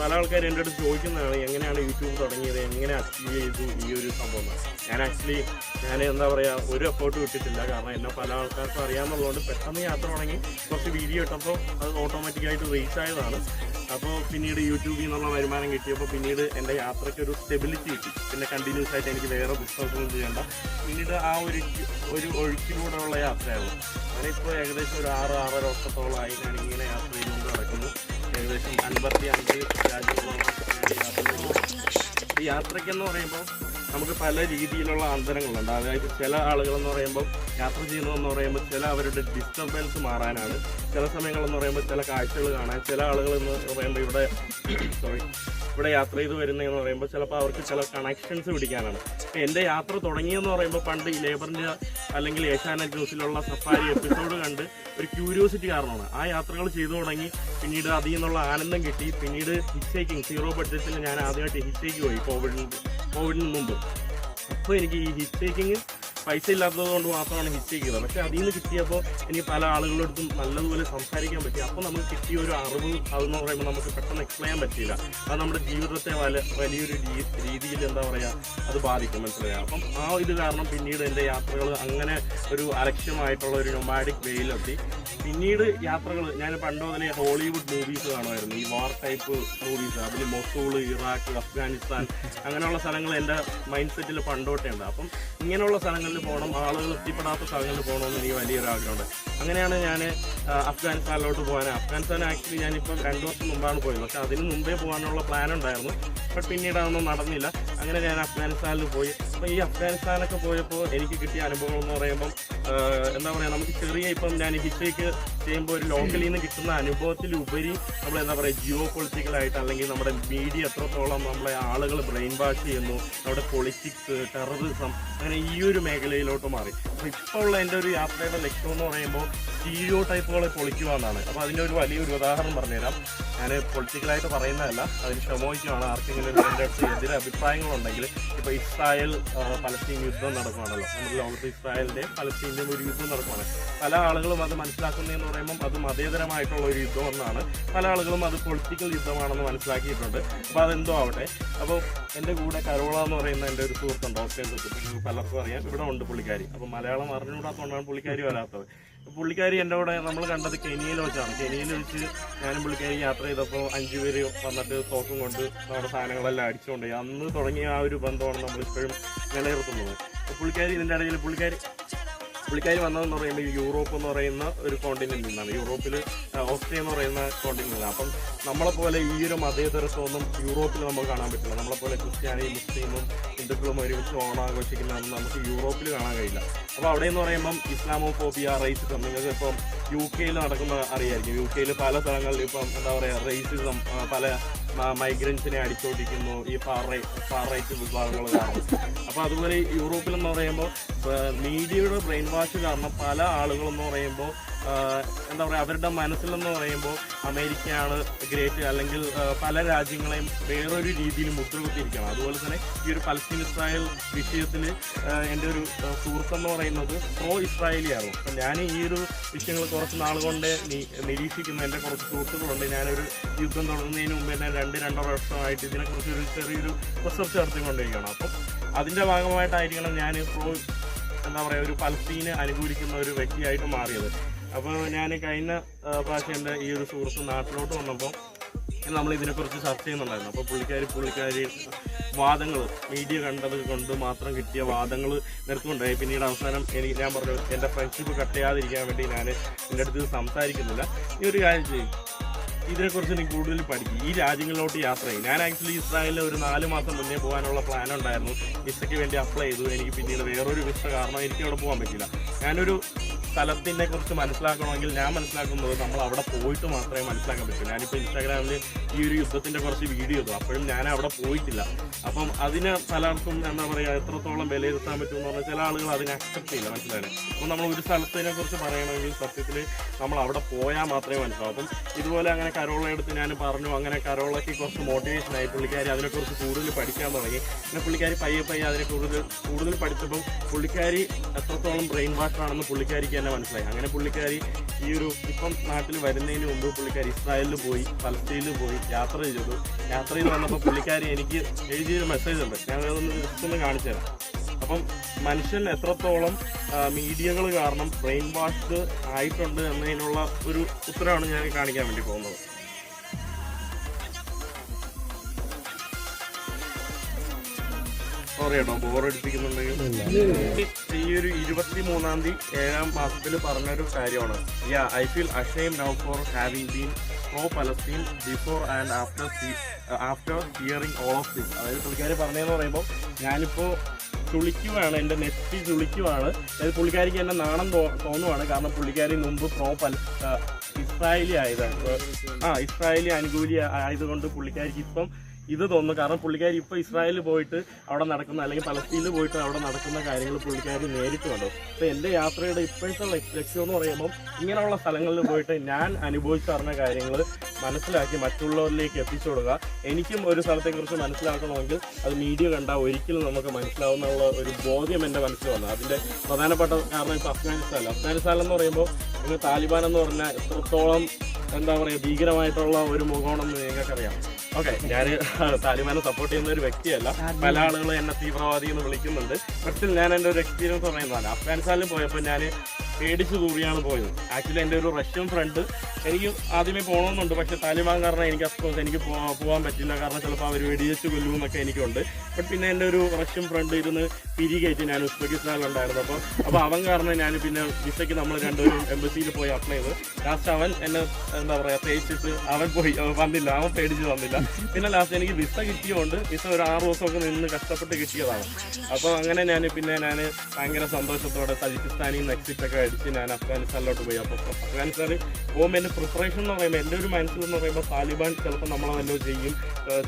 S1: പല ആൾക്കാരും എന്റെ അടുത്ത് ചോദിക്കുന്നതാണ് എങ്ങനെയാണ് യൂട്യൂബ് തുടങ്ങിയത്? എങ്ങനെ അച്ചീവ് ചെയ്തു ഈ ഒരു സംഭവം? ഞാൻ ആക്ച്വലി ഞാൻ എന്താ പറയുക ഒരു എഫേർട്ട് കിട്ടിയിട്ടില്ല കാരണം എന്നെ പല ആൾക്കാർക്കും അറിയാമെന്നുള്ളതുകൊണ്ട് പെട്ടെന്ന് യാത്ര തുടങ്ങി. കുറച്ച് വീഡിയോ ഇട്ടപ്പോൾ അത് ഓട്ടോമാറ്റിക്കായിട്ട് റീച്ച് ആയതാണ്. അപ്പോൾ പിന്നീട് യൂട്യൂബിൽ നിന്നുള്ള വരുമാനം കിട്ടിയപ്പോൾ പിന്നീട് എന്റെ യാത്രയ്ക്ക് ഒരു സ്റ്റെബിലിറ്റി കിട്ടി. പിന്നെ കണ്ടിന്യൂസ് ആയിട്ട് എനിക്ക് വേറെ ബിസിനസ്സൊന്നും ചെയ്യേണ്ട. പിന്നീട് ആ ഒരു ഒരു ഒഴുക്കിലൂടെയുള്ള യാത്രയായിരുന്നു. അങ്ങനെ ഇപ്പോൾ ഏകദേശം ഒരു ആറ് ആറര വർഷത്തോളമായി ഞാൻ ഇങ്ങനെ യാത്ര ചെയ്തുകൊണ്ട് നടക്കുന്നു. ഏകദേശം അൻപത്തി അഞ്ച് രാജ്യങ്ങളോളം ഈ യാത്രയ്ക്കെന്ന് പറയുമ്പോൾ നമുക്ക് പല രീതിയിലുള്ള അന്തരങ്ങളുണ്ട്. അതായത് ചില ആളുകളെന്ന് പറയുമ്പോൾ യാത്ര ചെയ്യുന്നതെന്ന് പറയുമ്പോൾ ചില അവരുടെ ഡിസ്റ്റർബൻസ് മാറാനാണ്. ചില സമയങ്ങളെന്ന് പറയുമ്പോൾ ചില കാഴ്ചകൾ കാണാൻ ചില ആളുകൾ എന്ന് പറയുമ്പോൾ ഇവിടെ സോറി ഇവിടെ യാത്ര ചെയ്ത് വരുന്നതെന്ന് പറയുമ്പോൾ ചിലപ്പോൾ അവർക്ക് ചില കണക്ഷൻസ് പിടിക്കാനാണ്. എന്റെ യാത്ര തുടങ്ങിയെന്ന് പറയുമ്പോൾ പണ്ട് ഈ ലേബറിന്റെ അല്ലെങ്കിൽ ഏഷ്യാനെറ്റ് ന്യൂസിലുള്ള സഫാരി എപ്പിസോഡ് കണ്ട് ഒരു ക്യൂരിയോസിറ്റി കാരണമാണ്. ആ യാത്രകൾ ചെയ്തു തുടങ്ങി പിന്നീട് അതിൽ നിന്നുള്ള ആനന്ദം കിട്ടി പിന്നീട് ഹിസ്റ്റേക്കിങ് സീറോ ബഡ്ജറ്റിൽ ഞാൻ ആദ്യമായിട്ട് ഹിസ്റ്റേക്ക് പോയി കോവിഡിന് കോവിഡിന് മുമ്പ്. അപ്പോൾ എനിക്ക് ഈ ഹിച്ചേക്കിങ് പൈസ ഇല്ലാത്തത് കൊണ്ട് മാത്രമാണ് ഹിറ്റ് ചെയ്യുന്നത്. പക്ഷെ അതിൽ നിന്ന് കിട്ടിയപ്പോൾ എനിക്ക് പല ആളുകളോടത്തും നല്ലതുപോലെ സംസാരിക്കാൻ പറ്റി. അപ്പോൾ നമുക്ക് കിട്ടിയ ഒരു അറിവ് അതെന്ന് പറയുമ്പോൾ നമുക്ക് പെട്ടെന്ന് എക്സ്പ്ലെയിൻ ചെയ്യാൻ പറ്റില്ല അത് നമ്മുടെ ജീവിതത്തെ വല വലിയൊരു രീതിയിൽ എന്താ പറയുക അത് ബാധിക്കും മനസ്സിലായി? അപ്പം ആ ഇത് കാരണം പിന്നീട് എന്റെ യാത്രകൾ അങ്ങനെ ഒരു അലക്ഷ്യമായിട്ടുള്ള ഒരു നൊമാഡിക് വേയിലെത്തി. പിന്നീട് യാത്രകൾ ഞാൻ പണ്ട് മുതലേ ഹോളിവുഡ് മൂവീസ് കാണുമായിരുന്നു. ഈ വാർ ടൈപ്പ് മൂവീസ് അതിൽ മൊസൂൾ ഇറാഖ് അഫ്ഗാനിസ്ഥാൻ അങ്ങനെയുള്ള സ്ഥലങ്ങൾ എന്റെ മൈൻഡ് സെറ്റിൽ പണ്ടോട്ടേ ഉണ്ട്. അപ്പം ഇങ്ങനെയുള്ള സ്ഥലങ്ങളിൽ പോകണം ആളുകൾ എത്തിപ്പെടാത്ത സ്ഥലങ്ങളിൽ പോകണമെന്ന് എനിക്ക് വലിയൊരു ആഗ്രഹമുണ്ട് അങ്ങനെയാണ് ഞാൻ അഫ്ഗാനിസ്ഥാനിലോട്ട് പോകാൻ അഫ്ഗാനിസ്ഥാൻ ആക്ച്വലി ഞാനിപ്പോൾ രണ്ട് വർഷം മുമ്പാണ് പോയത്. പക്ഷെ അതിന് മുമ്പേ പോകാനുള്ള പ്ലാൻ ഉണ്ടായിരുന്നു. ബട്ട് പിന്നീട് അതൊന്നും നടന്നില്ല. അങ്ങനെ ഞാൻ അഫ്ഗാനിസ്ഥാനിൽ പോയി. അപ്പോൾ ഈ അഫ്ഗാനിസ്ഥാനൊക്കെ പോയപ്പോൾ എനിക്ക് കിട്ടിയ അനുഭവം എന്ന് പറയുമ്പം എന്താ പറയുക നമുക്ക് ചെറിയ ഇപ്പം ഞാൻ ഹിസ്റ്റേക്ക് ചെയ്യുമ്പോൾ ഒരു ലോക്കലിൽ നിന്ന് കിട്ടുന്ന അനുഭവത്തിലുപരി നമ്മൾ എന്താ പറയുക ജിയോ പൊളിറ്റിക്കലായിട്ട് അല്ലെങ്കിൽ നമ്മുടെ മീഡിയ എത്രത്തോളം നമ്മളെ ആളുകൾ ബ്രെയിൻ വാഷ് ചെയ്യുന്നു നമ്മുടെ പൊളിറ്റിക്സ് ടെററിസം അങ്ങനെ ഈ ഒരു മേഖലയിലോട്ട് മാറി. അപ്പോൾ ഇപ്പോൾ ഉള്ള എന്റെ ഒരു യാത്രയുടെ ലക്ഷ്യം എന്ന് പറയുമ്പോൾ സ്റ്റീരിയോ ടൈപ്പുകളെ പൊളിക്കുക എന്നാണ്. അപ്പോൾ അതിന്റെ ഒരു വലിയൊരു ഉദാഹരണം പറഞ്ഞുതരാം. ഞാൻ പൊളിറ്റിക്കലായിട്ട് പറയുന്നതല്ല അതിന് ക്ഷമോഹിക്കുകയാണ് ആർക്കെങ്കിലും എന്റെ അടുത്ത് എതിരെ അഭിപ്രായങ്ങളുണ്ടെങ്കിൽ ഇപ്പോൾ ഇസ്രായേൽ പലസ്തീൻ യുദ്ധം നടക്കുകയാണല്ലോ. നമ്മുടെ ലോകത്ത് ഇസ്രായേലിന്റെയും പലസ്തീന്റെയും ഒരു യുദ്ധം നടക്കുകയാണ് പല ആളുകളും അത് മനസ്സിലാക്കുന്നതെന്ന് പറയുമ്പം അത് മതേതരമായിട്ടുള്ള ഒരു യുദ്ധം എന്നാണ് പല ആളുകളും അത് പൊളിറ്റിക്കൽ യുദ്ധമാണെന്ന് മനസ്സിലാക്കിയിട്ടുണ്ട്. അപ്പോൾ അതെന്തോ ആവട്ടെ. അപ്പോൾ എന്റെ കൂടെ കരോള എന്ന് പറയുന്ന എന്റെ ഒരു സുഹൃത്തുണ്ട് ഓസ്ട്രേലിയ പലർക്കും അറിയാം. ഇവിടെ ഉണ്ട് പുള്ളിക്കാരി. അപ്പോൾ മലയാളം അറിഞ്ഞുകൂടാത്തതുകൊണ്ടാണ് പുള്ളിക്കാരി വരാത്തത്. പുള്ളിക്കാരി എന്റെ കൂടെ നമ്മൾ കണ്ടത് കെനിയയിൽ വെച്ചാണ്. കെനിയയിൽ വെച്ച് ഞാനും പുള്ളിക്കാരി യാത്ര ചെയ്തപ്പോൾ അഞ്ചു പേര് വന്നിട്ട് തോക്കും കൊണ്ട് നമ്മുടെ സാധനങ്ങളെല്ലാം അടിച്ചുകൊണ്ട് അന്ന് തുടങ്ങിയ ആ ഒരു ബന്ധമാണ് നമ്മളിപ്പോഴും നിലനിർത്തുന്നത്. പുള്ളിക്കാരി ഇതിന്റെ ഇടയിൽ പുള്ളിക്കാരി പുള്ളിക്കാരി വന്നതെന്ന് പറയുമ്പോൾ യൂറോപ്പ് എന്ന് പറയുന്ന ഒരു കോണ്ടിനെന്റ് നിന്നാണ്. യൂറോപ്പിൽ ഓസ്ട്രിയ എന്ന് പറയുന്ന കോണ്ടിനെന്റ് നിന്നാണ്. അപ്പം നമ്മളെപ്പോലെ ഈ ഒരു മതേതരത്വമൊന്നും യൂറോപ്പിൽ നമുക്ക് കാണാൻ പറ്റില്ല. നമ്മളെപ്പോലെ ക്രിസ്ത്യാനി മുസ്ലിമും ഹിന്ദുക്കളും ഒരുമിച്ച് ഓണം ആഘോഷിക്കുന്ന നമുക്ക് യൂറോപ്പിൽ കാണാൻ കഴിയില്ല. അപ്പോൾ അവിടെ എന്ന് പറയുമ്പം ഇസ്ലാമോ ഫോബിയ റേസിസം നിങ്ങൾക്ക് ഇപ്പം യു കെയിൽ നടക്കുന്ന അറിയായിരിക്കും. യു കെയിൽ പല സ്ഥലങ്ങളിൽ ഇപ്പം എന്താ പറയുക റേസിസം പല മൈഗ്രൻസിനെ അടിച്ചോടിക്കുന്നു ഈ ഫാറേ ഫാറേറ്റ് റൈറ്റ് വിഭാഗങ്ങൾ കാരണം. അപ്പോൾ അതുപോലെ യൂറോപ്പിലെന്ന് പറയുമ്പോൾ മീഡിയയുടെ ബ്രെയിൻ വാഷ് കാരണം പല ആളുകളെന്ന് പറയുമ്പോൾ എന്താ പറയുക അവരുടെ മനസ്സിൽ മനസ്സിലെന്ന് പറയുമ്പോൾ അമേരിക്കയാണ് ഗ്രേറ്റ് അല്ലെങ്കിൽ പല രാജ്യങ്ങളെയും വേറൊരു രീതിയിൽ മുദ്രകുത്തിയിരിക്കണം. അതുപോലെ തന്നെ ഈ ഒരു പലസ്തീൻ ഇസ്രായേൽ വിഷയത്തിൽ എന്റെ ഒരു സുഹൃത്തെന്ന് പറയുന്നത് പ്രോ ഇസ്രായേലിയാണ് അപ്പം ഞാൻ ഈ ഒരു വിഷയങ്ങൾ കുറച്ച് നാൾ കൊണ്ട് നി- നിരീക്ഷിക്കുന്ന. എന്റെ കുറച്ച് സുഹൃത്തുക്കളുണ്ട്. ഞാനൊരു യുദ്ധം തുടങ്ങുന്നതിന് മുമ്പ് തന്നെ രണ്ട് രണ്ടര വർഷമായിട്ട് ഇതിനെക്കുറിച്ച് ഒരു ചെറിയൊരു റിസർച്ച് നടത്തിക്കൊണ്ടിരിക്കുകയാണ്. അപ്പം അതിന്റെ ഭാഗമായിട്ടായിരിക്കണം ഞാൻ പ്രോ എന്താ പറയുക ഒരു പലസ്തീനെ അനുകൂലിക്കുന്ന ഒരു വ്യക്തിയായിട്ട് മാറിയത്. അപ്പോൾ ഞാൻ കഴിഞ്ഞ പ്രാവശ്യം എന്റെ ഈ ഒരു സുഹൃത്ത് നാട്ടിലോട്ട് വന്നപ്പോൾ നമ്മൾ ഇതിനെക്കുറിച്ച് ചർച്ച ചെയ്യുന്നുണ്ടായിരുന്നു. അപ്പോൾ പുള്ളിക്കാരി പുള്ളിക്കാരി വാദങ്ങൾ മീഡിയ കണ്ടത് കൊണ്ട് മാത്രം കിട്ടിയ വാദങ്ങൾ നിർത്തുന്നുണ്ടായി പിന്നീട് അവസാനം എനിക്ക് ഞാൻ പറഞ്ഞു എന്റെ ഫ്രണ്ട്ഷിപ്പ് കട്ട് ചെയ്യാതിരിക്കാൻ വേണ്ടി ഞാൻ എന്റെ അടുത്ത് സംസാരിക്കുന്നില്ല. ഈ ഒരു കാര്യം ചെയ്യും. ഇതിനെക്കുറിച്ച് എനിക്ക് കൂടുതൽ പഠിക്കും. ഈ രാജ്യങ്ങളിലോട്ട് യാത്ര ചെയ്യും. ഞാൻ ആക്ച്വലി ഇസ്രായേലിൽ ഒരു നാല് മാസം മുന്നേ പോകാനുള്ള പ്ലാൻ ഉണ്ടായിരുന്നു. വിസയ്ക്ക് വേണ്ടി അപ്ലൈ ചെയ്തു. എനിക്ക് പിന്നീട് വേറൊരു വിസ കാരണം എനിക്ക് അവിടെ പോകാൻ പറ്റില്ല ഞാനൊരു സ്ഥലത്തിനെ കുറിച്ച് മനസ്സിലാക്കണമെങ്കിൽ ഞാൻ മനസ്സിലാക്കുന്നത് നമ്മൾ അവിടെ പോയിട്ട് മാത്രമേ മനസ്സിലാക്കാൻ പറ്റൂ. ഞാനിപ്പോൾ ഇൻസ്റ്റാഗ്രാമിൽ ഈ ഒരു യുദ്ധത്തിന്റെ കുറച്ച് വീഡിയോ ഇട്ടു അപ്പോഴും ഞാൻ അവിടെ പോയിട്ടില്ല. അപ്പം അതിന് പലർക്കും എന്താ പറയുക എത്രത്തോളം വിലയിരുത്താൻ പറ്റുമെന്ന് പറഞ്ഞാൽ ചില ആളുകൾ അതിനെ അക്സെപ്റ്റ് ചെയ്യില്ല. മനസ്സിലായി അപ്പം നമ്മൾ ഒരു സ്ഥലത്തിനെ കുറിച്ച് പറയണമെങ്കിൽ സത്യത്തിൽ നമ്മൾ അവിടെ പോയാൽ മാത്രമേ മനസ്സിലാവും. അപ്പം ഇതുപോലെ അങ്ങനെ കരോള എടുത്ത് ഞാൻ പറഞ്ഞു അങ്ങനെ കരോളയ്ക്ക് കുറച്ച് മോട്ടിവേഷൻ ആയി പുള്ളിക്കാരി അതിനെക്കുറിച്ച് കൂടുതൽ പഠിക്കാൻ തുടങ്ങി. പിന്നെ പുള്ളിക്കാരി പയ്യെ പയ്യെ അതിനെ കൂടുതൽ കൂടുതൽ പഠിച്ചപ്പം പുള്ളിക്കാരി എത്രത്തോളം ബ്രെയിൻ വാഷ് ആണെന്ന് പുള്ളിക്കാരിക്ക് തന്നെ മനസ്സിലായി. അങ്ങനെ പുള്ളിക്കാരി ഈ ഒരു ഇപ്പം നാട്ടിൽ വരുന്നതിന് മുമ്പ് പുള്ളിക്കാരി ഇസ്രായേലിൽ പോയി പലസ്തീനിൽ പോയി യാത്ര ചെയ്തു. യാത്ര ചെയ്ത് വന്നപ്പോൾ പുള്ളിക്കാരി എനിക്ക് എഴുതിയൊരു മെസ്സേജ് ഉണ്ട്. ഞാൻ അതൊന്ന് ജസ്റ്റ് ഒന്ന് കാണിച്ചു തരാം. അപ്പം മനുഷ്യൻ എത്രത്തോളം മീഡിയകൾ കാരണം ബ്രെയിൻ വാഷ്ഡ് ആയിട്ടുണ്ട് എന്നതിനുള്ള ഒരു ഉത്തരവാണ് ഞാൻ കാണിക്കാൻ വേണ്ടി പോകുന്നത്. സോറി കേട്ടോ ബോറടിപ്പിക്കുന്നുണ്ടെങ്കിൽ ഈ ഒരു ഇരുപത്തി മൂന്നാം തീയതി ഏഴാം മാസത്തിൽ പറഞ്ഞൊരു കാര്യമാണ്. Yeah I feel ashamed now for having been pro Palestine before and after after hearing all of this അതായത് പുള്ളിക്കാരി പറഞ്ഞതെന്ന് പറയുമ്പോൾ ഞാനിപ്പോൾ ചുളിക്കുവാണ് എന്റെ നെറ്റി ചുളിക്കുവാണ്. അതായത് പുള്ളിക്കാരിക്ക് എന്നെ നാണം തോന്നുവാണ്. കാരണം പുള്ളിക്കാരി മുമ്പ് പ്രോ പല ഇസ്രായേലി ആയതാണ്. ആ ഇസ്രായേലി അനുകൂലി ആയതുകൊണ്ട് പുള്ളിക്കാരിക്ക് ഇപ്പം ഇത് തോന്നുന്നു. കാരണം പുള്ളിക്കാരി ഇപ്പോൾ ഇസ്രായേലിൽ പോയിട്ട് അവിടെ നടക്കുന്ന അല്ലെങ്കിൽ പലസ്തീനിൽ പോയിട്ട് അവിടെ നടക്കുന്ന കാര്യങ്ങൾ പുള്ളിക്കാരി നേരിട്ട് കണ്ടു. അപ്പോൾ എന്റെ യാത്രയുടെ ഇപ്പോഴത്തെ ലക്ഷ്യം എന്ന് പറയുമ്പോൾ ഇങ്ങനെയുള്ള സ്ഥലങ്ങളിൽ പോയിട്ട് ഞാൻ അനുഭവിച്ചറിഞ്ഞ കാര്യങ്ങൾ മനസ്സിലാക്കി മറ്റുള്ളവരിലേക്ക് എത്തിച്ചു കൊടുക്കുക. എനിക്കും ഒരു സ്ഥലത്തെക്കുറിച്ച് മനസ്സിലാക്കണമെങ്കിൽ അത് മീഡിയ കണ്ടാൽ ഒരിക്കലും നമുക്ക് മനസ്സിലാവുന്നുള്ള ഒരു ബോധ്യം എന്റെ മനസ്സിൽ വന്നു. അതിന്റെ പ്രധാനപ്പെട്ട കാരണം ഇപ്പോൾ അഫ്ഗാനിസ്ഥാൻ അഫ്ഗാനിസ്ഥാൻ എന്ന് പറയുമ്പോൾ ഇന്ന് താലിബാൻ എന്ന് പറഞ്ഞാൽ എത്രത്തോളം എന്താ പറയുക ഭീകരമായിട്ടുള്ള ഒരു മുഖമാണെന്ന് നിങ്ങൾക്കറിയാം. ഓക്കെ ഞാൻ താലിബാനെ സപ്പോർട്ട് ചെയ്യുന്ന ഒരു വ്യക്തിയല്ല. പല ആളുകളും എന്നെ തീവ്രവാദി എന്ന് വിളിക്കുന്നുണ്ട്. പക്ഷേ ഞാൻ എന്റെ ഒരു എക്സ്പീരിയൻസ് പറയുന്നതാണ്. അഫ്ഗാനിസ്ഥാനിൽ പോയപ്പോൾ ഞാൻ പേടിച്ച് കൂടിയാണ് പോയത്. ആക്ച്വലി എന്റെ ഒരു റഷ്യൻ ഫ്രണ്ട് എനിക്ക് ആദ്യമേ പോകണമെന്നുണ്ട്. പക്ഷേ താലിബാൻ കാരണം എനിക്ക് അഫ്കോഴ്സ് എനിക്ക് പോകാൻ പറ്റില്ല. കാരണം ചിലപ്പോൾ അവർ വെടിവെച്ച് കൊല്ലുമെന്നൊക്കെ എനിക്കുണ്ട്. ബട്ട് പിന്നെ എന്റെ ഒരു റഷ്യൻ ഫ്രണ്ട് ഇരുന്ന് പിരികയറ്റി ഞാൻ ഉസ്ബെക്കിസ്ഥാനിലുണ്ടായിരുന്നു. അപ്പോൾ അപ്പോൾ അവൻ കാരണം ഞാൻ പിന്നെ വിസയ്ക്ക് നമ്മൾ രണ്ടുപേരും എംബസിയിൽ പോയി അപ്ലൈ ചെയ്ത്. ലാസ്റ്റ് അവൻ എന്നെ എന്താ പറയുക തേച്ചിട്ട് അവൻ പോയി. വന്നില്ല. അവൻ പേടിച്ച് വന്നില്ല. പിന്നെ ലാസ്റ്റ് എനിക്ക് വിസ കിട്ടിയതുകൊണ്ട് വിസ ഒരു ആറ് ദിവസമൊക്കെ നിന്ന് കഷ്ടപ്പെട്ട് കിട്ടിയതാണ്. അപ്പോൾ അങ്ങനെ ഞാൻ പിന്നെ ഞാൻ ഭയങ്കര സന്തോഷത്തോടെ തജിക്കിസ്ഥാനിൽ നിന്ന് എക്സിറ്റ് ഒക്കെ അടിച്ച് ഞാൻ അഫ്ഗാനിസ്ഥാനിലോട്ട് പോയി. അപ്പോൾ അഫ്ഗാനിസ്ഥാനിൽ പോകുമ്പോൾ എന്റെ പ്രിപ്പറേഷൻ എന്ന് പറയുമ്പോൾ എന്റെ ഒരു മനസ്സിൽ എന്ന് പറയുമ്പോൾ താലിബാൻ ചിലപ്പോൾ നമ്മളെ വല്ലതും ചെയ്യും.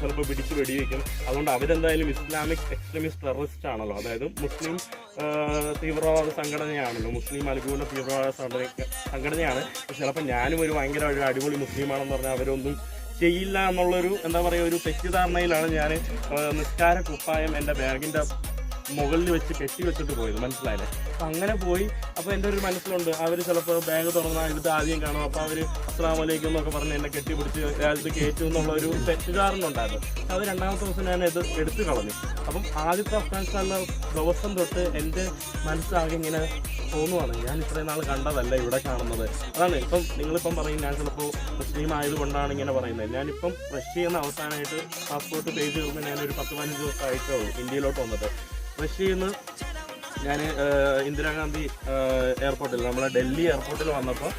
S1: ചിലപ്പോൾ പിടിച്ച് വെടിവെക്കും. അതുകൊണ്ട് അവരെന്തായാലും ഇസ്ലാമിക് എക്സ്ട്രീമിസ്റ്റ് ടെററിസ്റ്റ് ആണല്ലോ. അതായത് മുസ്ലിം തീവ്രവാദ സംഘടനയാണല്ലോ. മുസ്ലിം അനുകൂല തീവ്രവാദ സംഘടന സംഘടനയാണ്. ചിലപ്പോൾ ഞാനും ഒരു ഭയങ്കര ഒരു അടിപൊളി മുസ്ലിമാണെന്ന് പറഞ്ഞാൽ അവരൊന്നും ചെയ്യില്ല എന്നുള്ളൊരു എന്താ പറയുക ഒരു തെറ്റിദ്ധാരണയിലാണ് ഞാൻ നിസ്കാര കുപ്പായം എന്റെ ബാഗിന്റെ മുകളിൽ വെച്ച് കെട്ടി വെച്ചിട്ട് പോയത് മനസ്സിലായില്ലേ? അപ്പം അങ്ങനെ പോയി. അപ്പോൾ എന്റെ ഒരു മനസ്സിലുണ്ട് അവർ ചിലപ്പോൾ ബാഗ് തുറന്നാൽ ഇത് ആദ്യം കാണും. അപ്പോൾ അവർ അസ്ലാം വലൈക്കും എന്നൊക്കെ പറഞ്ഞ് എന്നെ കെട്ടിപ്പിടിച്ച് രാജ്യത്ത് കയറ്റും എന്നുള്ള ഒരു തെറ്റിദ്ധാരണുണ്ടായിരുന്നു അത് രണ്ടാമത്തെ ദിവസം ഞാൻ ഇത് എടുത്തു കളഞ്ഞു. അപ്പം ആദ്യത്തെ അഫ്ഗാനിസ്ഥാനിലെ ദിവസം തൊട്ട് എന്റെ മനസ്സാകെ ഇങ്ങനെ തോന്നുവാണ്. ഞാൻ ഇത്രയും നാൾ കണ്ടതല്ല ഇവിടെ കാണുന്നത്. അതാണ് ഇപ്പം നിങ്ങളിപ്പം പറയും ഞാൻ ചിലപ്പോൾ മുസ്ലിം ആയതുകൊണ്ടാണ് ഇങ്ങനെ പറയുന്നത്. ഞാനിപ്പം റഷ്യയിൽ നിന്ന് അവസാനമായിട്ട് പാസ്പോർട്ട് പേജ് തീർന്ന് ഞാനൊരു പത്ത് പതിനഞ്ച് ദിവസമായിട്ടേ ഉള്ളൂ ഇന്ത്യയിലോട്ട് വന്നിട്ട് റഷ്യയിൽ നിന്ന് ഞാൻ ഇന്ദിരാഗാന്ധി എയർപോർട്ടിൽ നമ്മളെ ഡൽഹി എയർപോർട്ടിൽ വന്നപ്പോൾ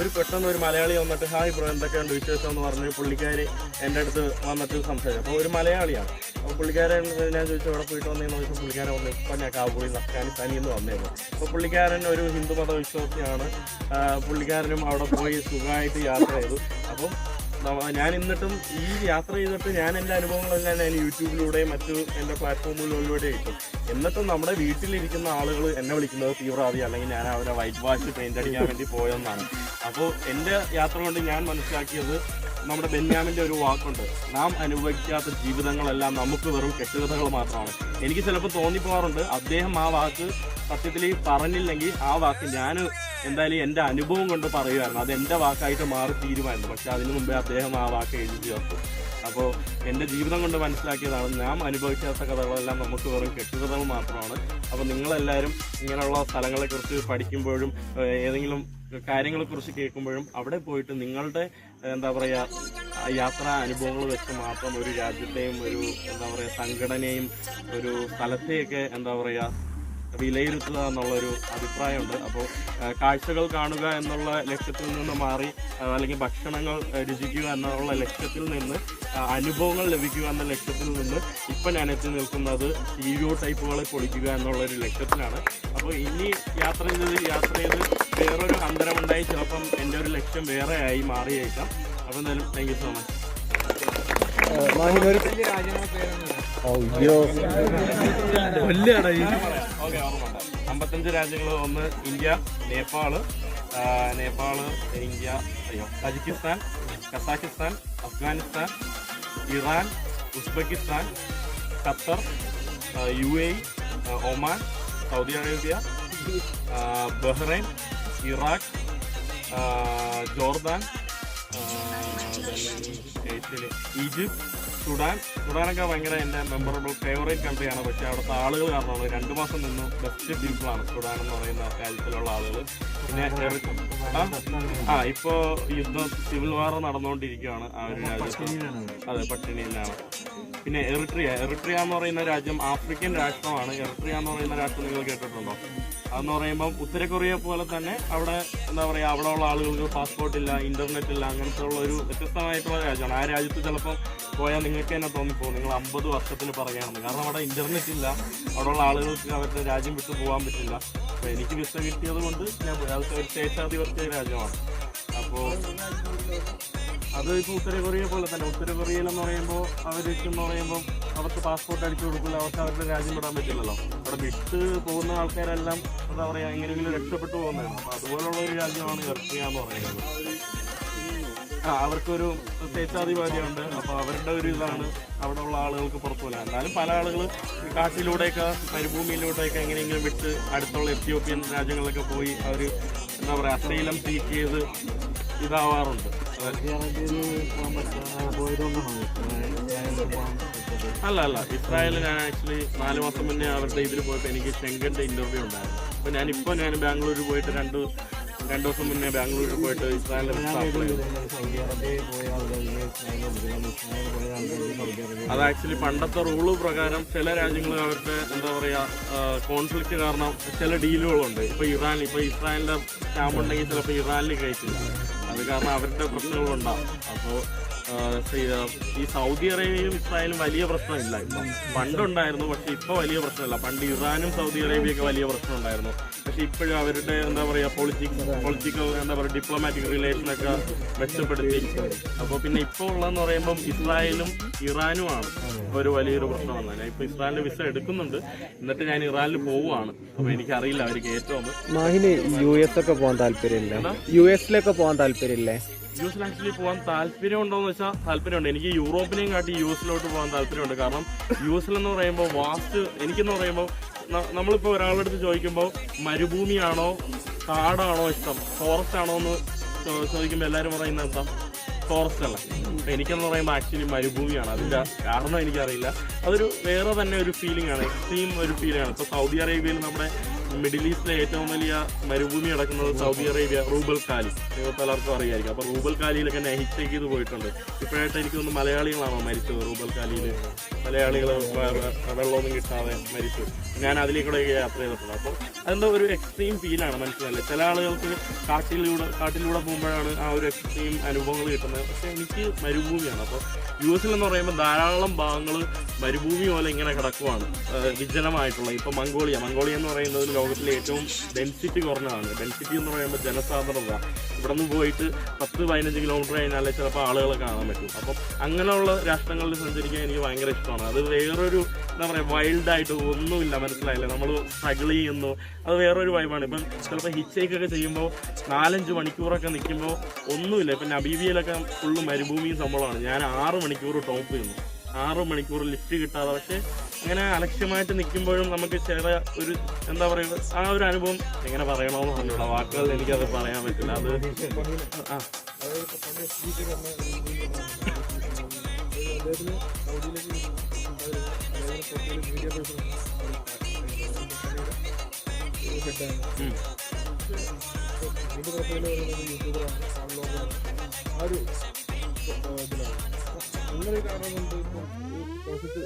S1: ഒരു പെട്ടെന്ന് ഒരു മലയാളി വന്നിട്ട് ഹായ് ബ്രോ എന്തൊക്കെയുണ്ട് വിശേഷം? എന്ന് പറഞ്ഞ് പുള്ളിക്കാരി എന്റെ അടുത്ത് വന്നിട്ട് സംസാരിച്ചു. അപ്പോൾ ഒരു മലയാളിയാണ്. അപ്പോൾ പുള്ളിക്കാരൻ ഞാൻ ചോദിച്ചു അവിടെ പോയിട്ട് വന്നതെന്ന് ചോദിച്ചാൽ പുള്ളിക്കാരൻ വന്നു ഇപ്പം ഞാൻ കാബൂളിൽ അഫ്ഗാനിസ്ഥാനിൽ നിന്ന് വന്നേക്കും അപ്പോൾ പുള്ളിക്കാരൻ ഒരു ഹിന്ദു മതവിശ്വാസിയാണ് പുള്ളിക്കാരനും അവിടെ പോയി സുഖമായിട്ട് യാത്ര ചെയ്തു. അപ്പം ഞാൻ എന്നിട്ടും ഈ യാത്ര ചെയ്തിട്ട് ഞാൻ എന്റെ അനുഭവങ്ങളെല്ലാം ഞാൻ യൂട്യൂബിലൂടെയും മറ്റു എന്റെ പ്ലാറ്റ്ഫോമുകളിലൂടെ ഇട്ടു. എന്നിട്ടും നമ്മുടെ വീട്ടിലിരിക്കുന്ന ആളുകൾ എന്നെ വിളിക്കുന്നത് തീവ്രവാദി അല്ലെങ്കിൽ ഞാൻ അവരെ വൈറ്റ് വാഷ് പെയിന്റ് അടിക്കാൻ വേണ്ടി പോയെന്നാണ്. അപ്പോൾ എന്റെ യാത്ര കൊണ്ട് ഞാൻ മനസ്സിലാക്കിയത് നമ്മുടെ ബെന്യാമിന്റെ ഒരു വാക്കുണ്ട് നാം അനുഭവിക്കാത്ത ജീവിതങ്ങളെല്ലാം നമുക്ക് വെറും കെട്ടുകഥകൾ മാത്രമാണ്. എനിക്ക് ചിലപ്പോൾ തോന്നിപ്പോകാറുണ്ട് അദ്ദേഹം ആ വാക്ക് സത്യത്തിൽ പറഞ്ഞില്ലെങ്കിൽ ആ വാക്ക് ഞാൻ എന്തായാലും എന്റെ അനുഭവം കൊണ്ട് പറയുമായിരുന്നു അത് എന്റെ വാക്കായിട്ട് മാറി തീരുമായിരുന്നു പക്ഷെ അതിനു മുമ്പേ അദ്ദേഹം ആ വാക്ക് എഴുതി ചേർത്തു. അപ്പോൾ എന്റെ ജീവിതം കൊണ്ട് മനസ്സിലാക്കിയതാണ് നാം അനുഭവിക്കാത്ത കഥകളെല്ലാം നമുക്ക് വെറും കെട്ടുകഥകൾ മാത്രമാണ്. അപ്പോൾ നിങ്ങളെല്ലാവരും ഇങ്ങനെയുള്ള സ്ഥലങ്ങളെക്കുറിച്ച് പഠിക്കുമ്പോഴും ഏതെങ്കിലും കാര്യങ്ങളെക്കുറിച്ച് കേൾക്കുമ്പോഴും അവിടെ പോയിട്ട് നിങ്ങളുടെ എന്താ പറയുക യാത്രാ അനുഭവങ്ങൾ വെച്ച് മാത്രം ഒരു രാജ്യത്തെയും ഒരു എന്താ പറയുക സംഘടനയും ഒരു സ്ഥലത്തെയൊക്കെ എന്താ പറയുക വിലയിരുത്തുക എന്നുള്ളൊരു അഭിപ്രായമുണ്ട്. അപ്പോൾ കാഴ്ചകൾ കാണുക എന്നുള്ള ലക്ഷ്യത്തിൽ നിന്ന് മാറി അല്ലെങ്കിൽ ഭക്ഷണങ്ങൾ രുചിക്കുക എന്നുള്ള ലക്ഷ്യത്തിൽ നിന്ന് അനുഭവങ്ങൾ ലഭിക്കുക എന്ന ലക്ഷ്യത്തിൽ നിന്ന് ഇപ്പം ഞാൻ എത്തി നിൽക്കുന്നത് സ്റ്റീരിയോ ടൈപ്പുകളെ പൊളിക്കുക എന്നുള്ളൊരു ലക്ഷ്യത്തിലാണ്. അപ്പോൾ ഇനി യാത്ര ചെയ്ത് യാത്ര ചെയ്ത് വേറൊരു അന്തരമുണ്ടായി ചിലപ്പം എന്റെ ഒരു ലക്ഷ്യം വേറെ ആയി മാറിയേക്കാം. അപ്പോൾ എന്തായാലും താങ്ക് യു സോ മച്ച്
S2: അയ്യോ
S1: ഓക്കെ ഓർമ്മയുണ്ട് അമ്പത്തഞ്ച് രാജ്യങ്ങൾ ഒന്ന് ഇന്ത്യ നേപ്പാൾ നേപ്പാൾ ഇന്ത്യ അയ്യോ Tajikistan Kazakhstan Afghanistan Iran Uzbekistan Qatar U A Oman Saudi Arabia Bahrain Iraq Jordan Egypt Sudan. സുഡാനൊക്കെ ഭയങ്കര എന്റെ മെമ്മറബിൾ ഫേവറേറ്റ് കൺട്രിയാണ് പക്ഷേ അവിടുത്തെ ആളുകൾ കാരണമാണ് രണ്ട് മാസം നിന്നു ബെസ്റ്റ് പീപ്പിളാണ് സുഡാൻ എന്ന് പറയുന്ന രാജ്യത്തിലുള്ള ആളുകൾ. പിന്നെ? ആ? ഇപ്പോൾ യുദ്ധം സിവിൽ വാർ നടന്നുകൊണ്ടിരിക്കുകയാണ് ആ ഒരു രാജ്യത്ത്. അതെ പട്ടിണിയിലാണ്. പിന്നെ എറിട്രിയ. എറിട്രിയ എന്ന് പറയുന്ന രാജ്യം ആഫ്രിക്കൻ രാഷ്ട്രമാണ്. എറിട്രിയ എന്ന് പറയുന്ന രാഷ്ട്രം നിങ്ങൾ കേട്ടിട്ടുണ്ടോ? അതെന്ന് പറയുമ്പം ഉത്തര കൊറിയ പോലെ തന്നെ അവിടെ എന്താ പറയുക അവിടെ ഉള്ള ആളുകൾക്ക് പാസ്പോർട്ട് ഇല്ല ഇന്റർനെറ്റ് ഇല്ല അങ്ങനത്തെ ഉള്ള ഒരു വ്യത്യസ്തമായിട്ടുള്ള രാജ്യമാണ്. ആ രാജ്യത്ത് ചിലപ്പം പോയാൽ നിങ്ങൾക്ക് തന്നെ തോന്നിപ്പോകും. നിങ്ങൾ അമ്പത് വർഷത്തിന് പറയുകയാണെന്ന്. കാരണം അവിടെ ഇന്റർനെറ്റ് ഇല്ല. അവിടെ ഉള്ള ആളുകൾക്ക് അവരുടെ രാജ്യം വിട്ടു പോകാൻ പറ്റില്ല. അപ്പോൾ എനിക്ക് വിസ കിട്ടിയത് കൊണ്ട് ഞാൻ അത് ഒരു സ്വേച്ഛാധിപത്യ രാജ്യമാണ്. അപ്പോൾ അത് ഇപ്പോൾ ഉത്തര കൊറിയ പോലെ തന്നെ. ഉത്തര കൊറിയയിൽ എന്ന് പറയുമ്പോൾ അവർക്ക് എന്ന് പറയുമ്പോൾ അവർക്ക് പാസ്പോർട്ട് അടിച്ചു കൊടുക്കില്ല. അവർക്ക് അവരുടെ രാജ്യം വിടാൻ പറ്റില്ലല്ലോ. അവിടെ വിട്ട് പോകുന്ന ആൾക്കാരെല്ലാം എന്താ പറയുക എങ്ങനെയെങ്കിലും രക്ഷപ്പെട്ടു പോകുന്നതാണ്. അപ്പോൾ അതുപോലുള്ള ഒരു രാജ്യമാണ് എർട്രിയ എന്ന് പറയുന്നത്. ആ അവർക്കൊരു സ്വേച്ഛാധിപാതിയുണ്ട് അപ്പോൾ അവരുടെ ഒരു ഇതാണ് അവിടെ ഉള്ള ആളുകൾക്ക് പുറത്തു പോകില്ല എന്നാലും പല ആളുകൾ കാട്ടിലൂടെയൊക്കെ മരുഭൂമിയിലൂടെയൊക്കെ എങ്ങനെയെങ്കിലും വിട്ട് അടുത്തുള്ള എത്യോപ്യൻ രാജ്യങ്ങളിലൊക്കെ പോയി അവർ എന്താ പറയുക അശ്ലീലം സീക്ക് ചെയ്ത് ഇതാവാറുണ്ട്. അല്ല അല്ല ഇസ്രായേലിൽ ഞാൻ ആക്ച്വലി നാല് മാസം മുന്നേ അവരുടെ ഇതിൽ പോയപ്പോൾ എനിക്ക് ഷെങ്കന്റെ ഇന്റർവ്യൂ ഉണ്ടായിരുന്നു. അപ്പോൾ ഞാൻ ഇപ്പോൾ ഞാൻ ബാംഗ്ലൂർ പോയിട്ട് രണ്ട് രണ്ട് ദിവസം മുന്നേ ബാംഗ്ലൂരിൽ പോയിട്ട് ഇസ്രായേലിൽ അത് ആക്ച്വലി പണ്ടത്തെ റൂൾ പ്രകാരം ചില രാജ്യങ്ങൾ അവരുടെ എന്താ പറയുക കോൺഫ്ലിക്റ്റ് കാരണം ചില ഡീലുകളുണ്ട് ഇപ്പൊ ഇറാൻ ഇപ്പൊ ഇസ്രായേലിന്റെ സ്റ്റാമ്പ് ഉണ്ടെങ്കിൽ ചിലപ്പോൾ ഇറാനിൽ കയറ്റില്ല. അത് കാരണം അവരുടെ പ്രശ്നങ്ങളുണ്ടാവും. അപ്പോൾ ഈ സൗദി അറേബ്യയും ഇസ്രായേലും വലിയ പ്രശ്നമില്ല. ഇപ്പം പണ്ടുണ്ടായിരുന്നു പക്ഷെ ഇപ്പൊ വലിയ പ്രശ്നമില്ല. പണ്ട് ഇറാനും സൗദി അറേബ്യയൊക്കെ വലിയ പ്രശ്നം ഉണ്ടായിരുന്നു പക്ഷെ ഇപ്പോഴും അവരുടെ എന്താ പറയാ പൊളിറ്റിക്സ് പൊളിറ്റിക്കൽ എന്താ പറയുക ഡിപ്ലോമാറ്റിക് റിലേഷനൊക്കെ മെച്ചപ്പെടുത്തി അപ്പോൾ പിന്നെ ഇപ്പോൾ ഉള്ളതെന്ന് പറയുമ്പം ഇസ്രായേലും ഇറാനുമാണ് ഒരു വലിയൊരു പ്രശ്നം വന്നത്. ഞാൻ ഇപ്പൊ ഇസ്രായേലിന്റെ വിസ എടുക്കുന്നുണ്ട്. എന്നിട്ട് ഞാൻ ഇറാനിൽ പോവുകയാണ്. അപ്പൊ എനിക്കറിയില്ല അവർക്ക്
S2: ഏറ്റവും യു എസ് ഒക്കെ പോകാൻ താല്പര്യമില്ല. യു എസിലൊക്കെ പോകാൻ താല്പര്യമില്ലേ?
S1: യു എസിൽ ആക്ച്വലി പോകാൻ താല്പര്യം ഉണ്ടോന്ന് വെച്ചാൽ താല്പര്യമുണ്ട്. എനിക്ക് യൂറോപ്പിനെയും കാട്ടി യു എസിലോട്ട് പോകാൻ താല്പര്യമുണ്ട്. കാരണം യു എസിൽ പറയുമ്പോൾ വാസ്റ്റ് എനിക്കെന്ന് പറയുമ്പോൾ നമ്മളിപ്പോൾ ഒരാളുടെ അടുത്ത് ചോദിക്കുമ്പോൾ മരുഭൂമിയാണോ കാടാണോ ഇഷ്ടം ഫോറസ്റ്റ് ആണോ എന്ന് ചോദിക്കുമ്പോൾ എല്ലാവരും പറയുന്ന എന്താ? ഫോറസ്റ്റ് അല്ല. എനിക്കെന്ന് പറയുമ്പോൾ ആക്ച്വലി മരുഭൂമിയാണ്. അതിന്റെ കാരണം എനിക്കറിയില്ല. അതൊരു വേറെ തന്നെ ഒരു ഫീലിംഗ് ആണ്. എക്സ്ട്രീം ഒരു ഫീലിംഗ് ആണ്. ഇപ്പോൾ സൗദി അറേബ്യയിൽ നമ്മുടെ മിഡിൽ ഈസ്റ്റിലെ ഏറ്റവും വലിയ മരുഭൂമി അടക്കുന്നത് സൗദി അറേബ്യ റൂബൽ കാലി നിങ്ങൾ പലർക്കും അറിയായിരിക്കും. അപ്പോൾ റൂബൽ കാലിയിലൊക്കെ ഞാൻ ഹിറ്റേക്ക് ചെയ്ത് പോയിട്ടുണ്ട്. ഇപ്പോഴായിട്ട് എനിക്ക് തോന്നുന്നു മലയാളികളാണോ മരിച്ചത് റൂബൽ കാലിയിൽ മലയാളികൾ വെള്ളമൊന്നും കിട്ടാതെ മരിച്ചു. ഞാൻ അതിലേക്കൂടെയൊക്കെ യാത്ര ചെയ്തിട്ടുണ്ട്. അപ്പോൾ അതെന്തോ ഒരു എക്സ്ട്രീം ഫീലാണ് മനസ്സിലല്ലേ ചില ആളുകൾക്ക് കാട്ടിലൂടെ കാട്ടിലൂടെ പോകുമ്പോഴാണ് ആ ഒരു എക്സ്ട്രീം അനുഭവങ്ങൾ കിട്ടുന്നത്. പക്ഷേ എനിക്ക് മരുഭൂമിയാണ്. അപ്പോൾ യു എസിൽ എന്ന് പറയുമ്പോൾ ധാരാളം ഭാഗങ്ങൾ മരുഭൂമി പോലെ ഇങ്ങനെ കിടക്കുവാണ്. വിജനമായിട്ടുള്ള ഇപ്പോൾ മംഗോളിയ. മംഗോളിയ എന്ന് പറയുന്നത് ലോകത്തിലെ ഏറ്റവും ഡെൻസിറ്റി കുറഞ്ഞതാണ്. ഡെൻസിറ്റി എന്ന് പറയുമ്പോൾ ജനസാന്ദ്രത. ഇവിടെ നിന്ന് പോയിട്ട് പത്ത് പതിനഞ്ച് കിലോമീറ്റർ കഴിഞ്ഞാലേ ചിലപ്പോൾ ആളുകളെ കാണാൻ പറ്റും. അപ്പം അങ്ങനെയുള്ള രാഷ്ട്രങ്ങളിൽ സഞ്ചരിക്കാൻ എനിക്ക് ഭയങ്കര ഇഷ്ടമാണ്. അത് വേറൊരു എന്താ പറയുക വൈൽഡായിട്ട് ഒന്നുമില്ല മനസ്സിലായില്ല? നമ്മൾ സ്ട്രഗിൾ ചെയ്യുന്നു. അത് വേറൊരു വൈബാണ് ഇപ്പം ചിലപ്പോൾ ഹിച്ചേക്ക് ഒക്കെ ചെയ്യുമ്പോൾ നാലഞ്ച് മണിക്കൂറൊക്കെ നിൽക്കുമ്പോൾ ഒന്നുമില്ല. ഇപ്പം നബീബിയിലൊക്കെ ഫുള്ള് മരുഭൂമിയും സംഭവമാണ്. ഞാൻ ആറ് മണിക്കൂർ ടോപ്പ് ചെയ്യുന്നു ആറ് മണിക്കൂർ ലിഫ്റ്റ് കിട്ടാതെ. പക്ഷെ അങ്ങനെ അലക്ഷ്യമായിട്ട് നിൽക്കുമ്പോഴും നമുക്ക് ചില ഒരു എന്താ പറയുക ആ ഒരു അനുഭവം എങ്ങനെ പറയണമെന്ന് പറഞ്ഞൂടാ വാക്കുകൾ എനിക്കത് പറയാൻ പറ്റില്ല. അത് ആ. ഉം.
S3: അങ്ങനെ കാണുന്നുണ്ട് ഇപ്പം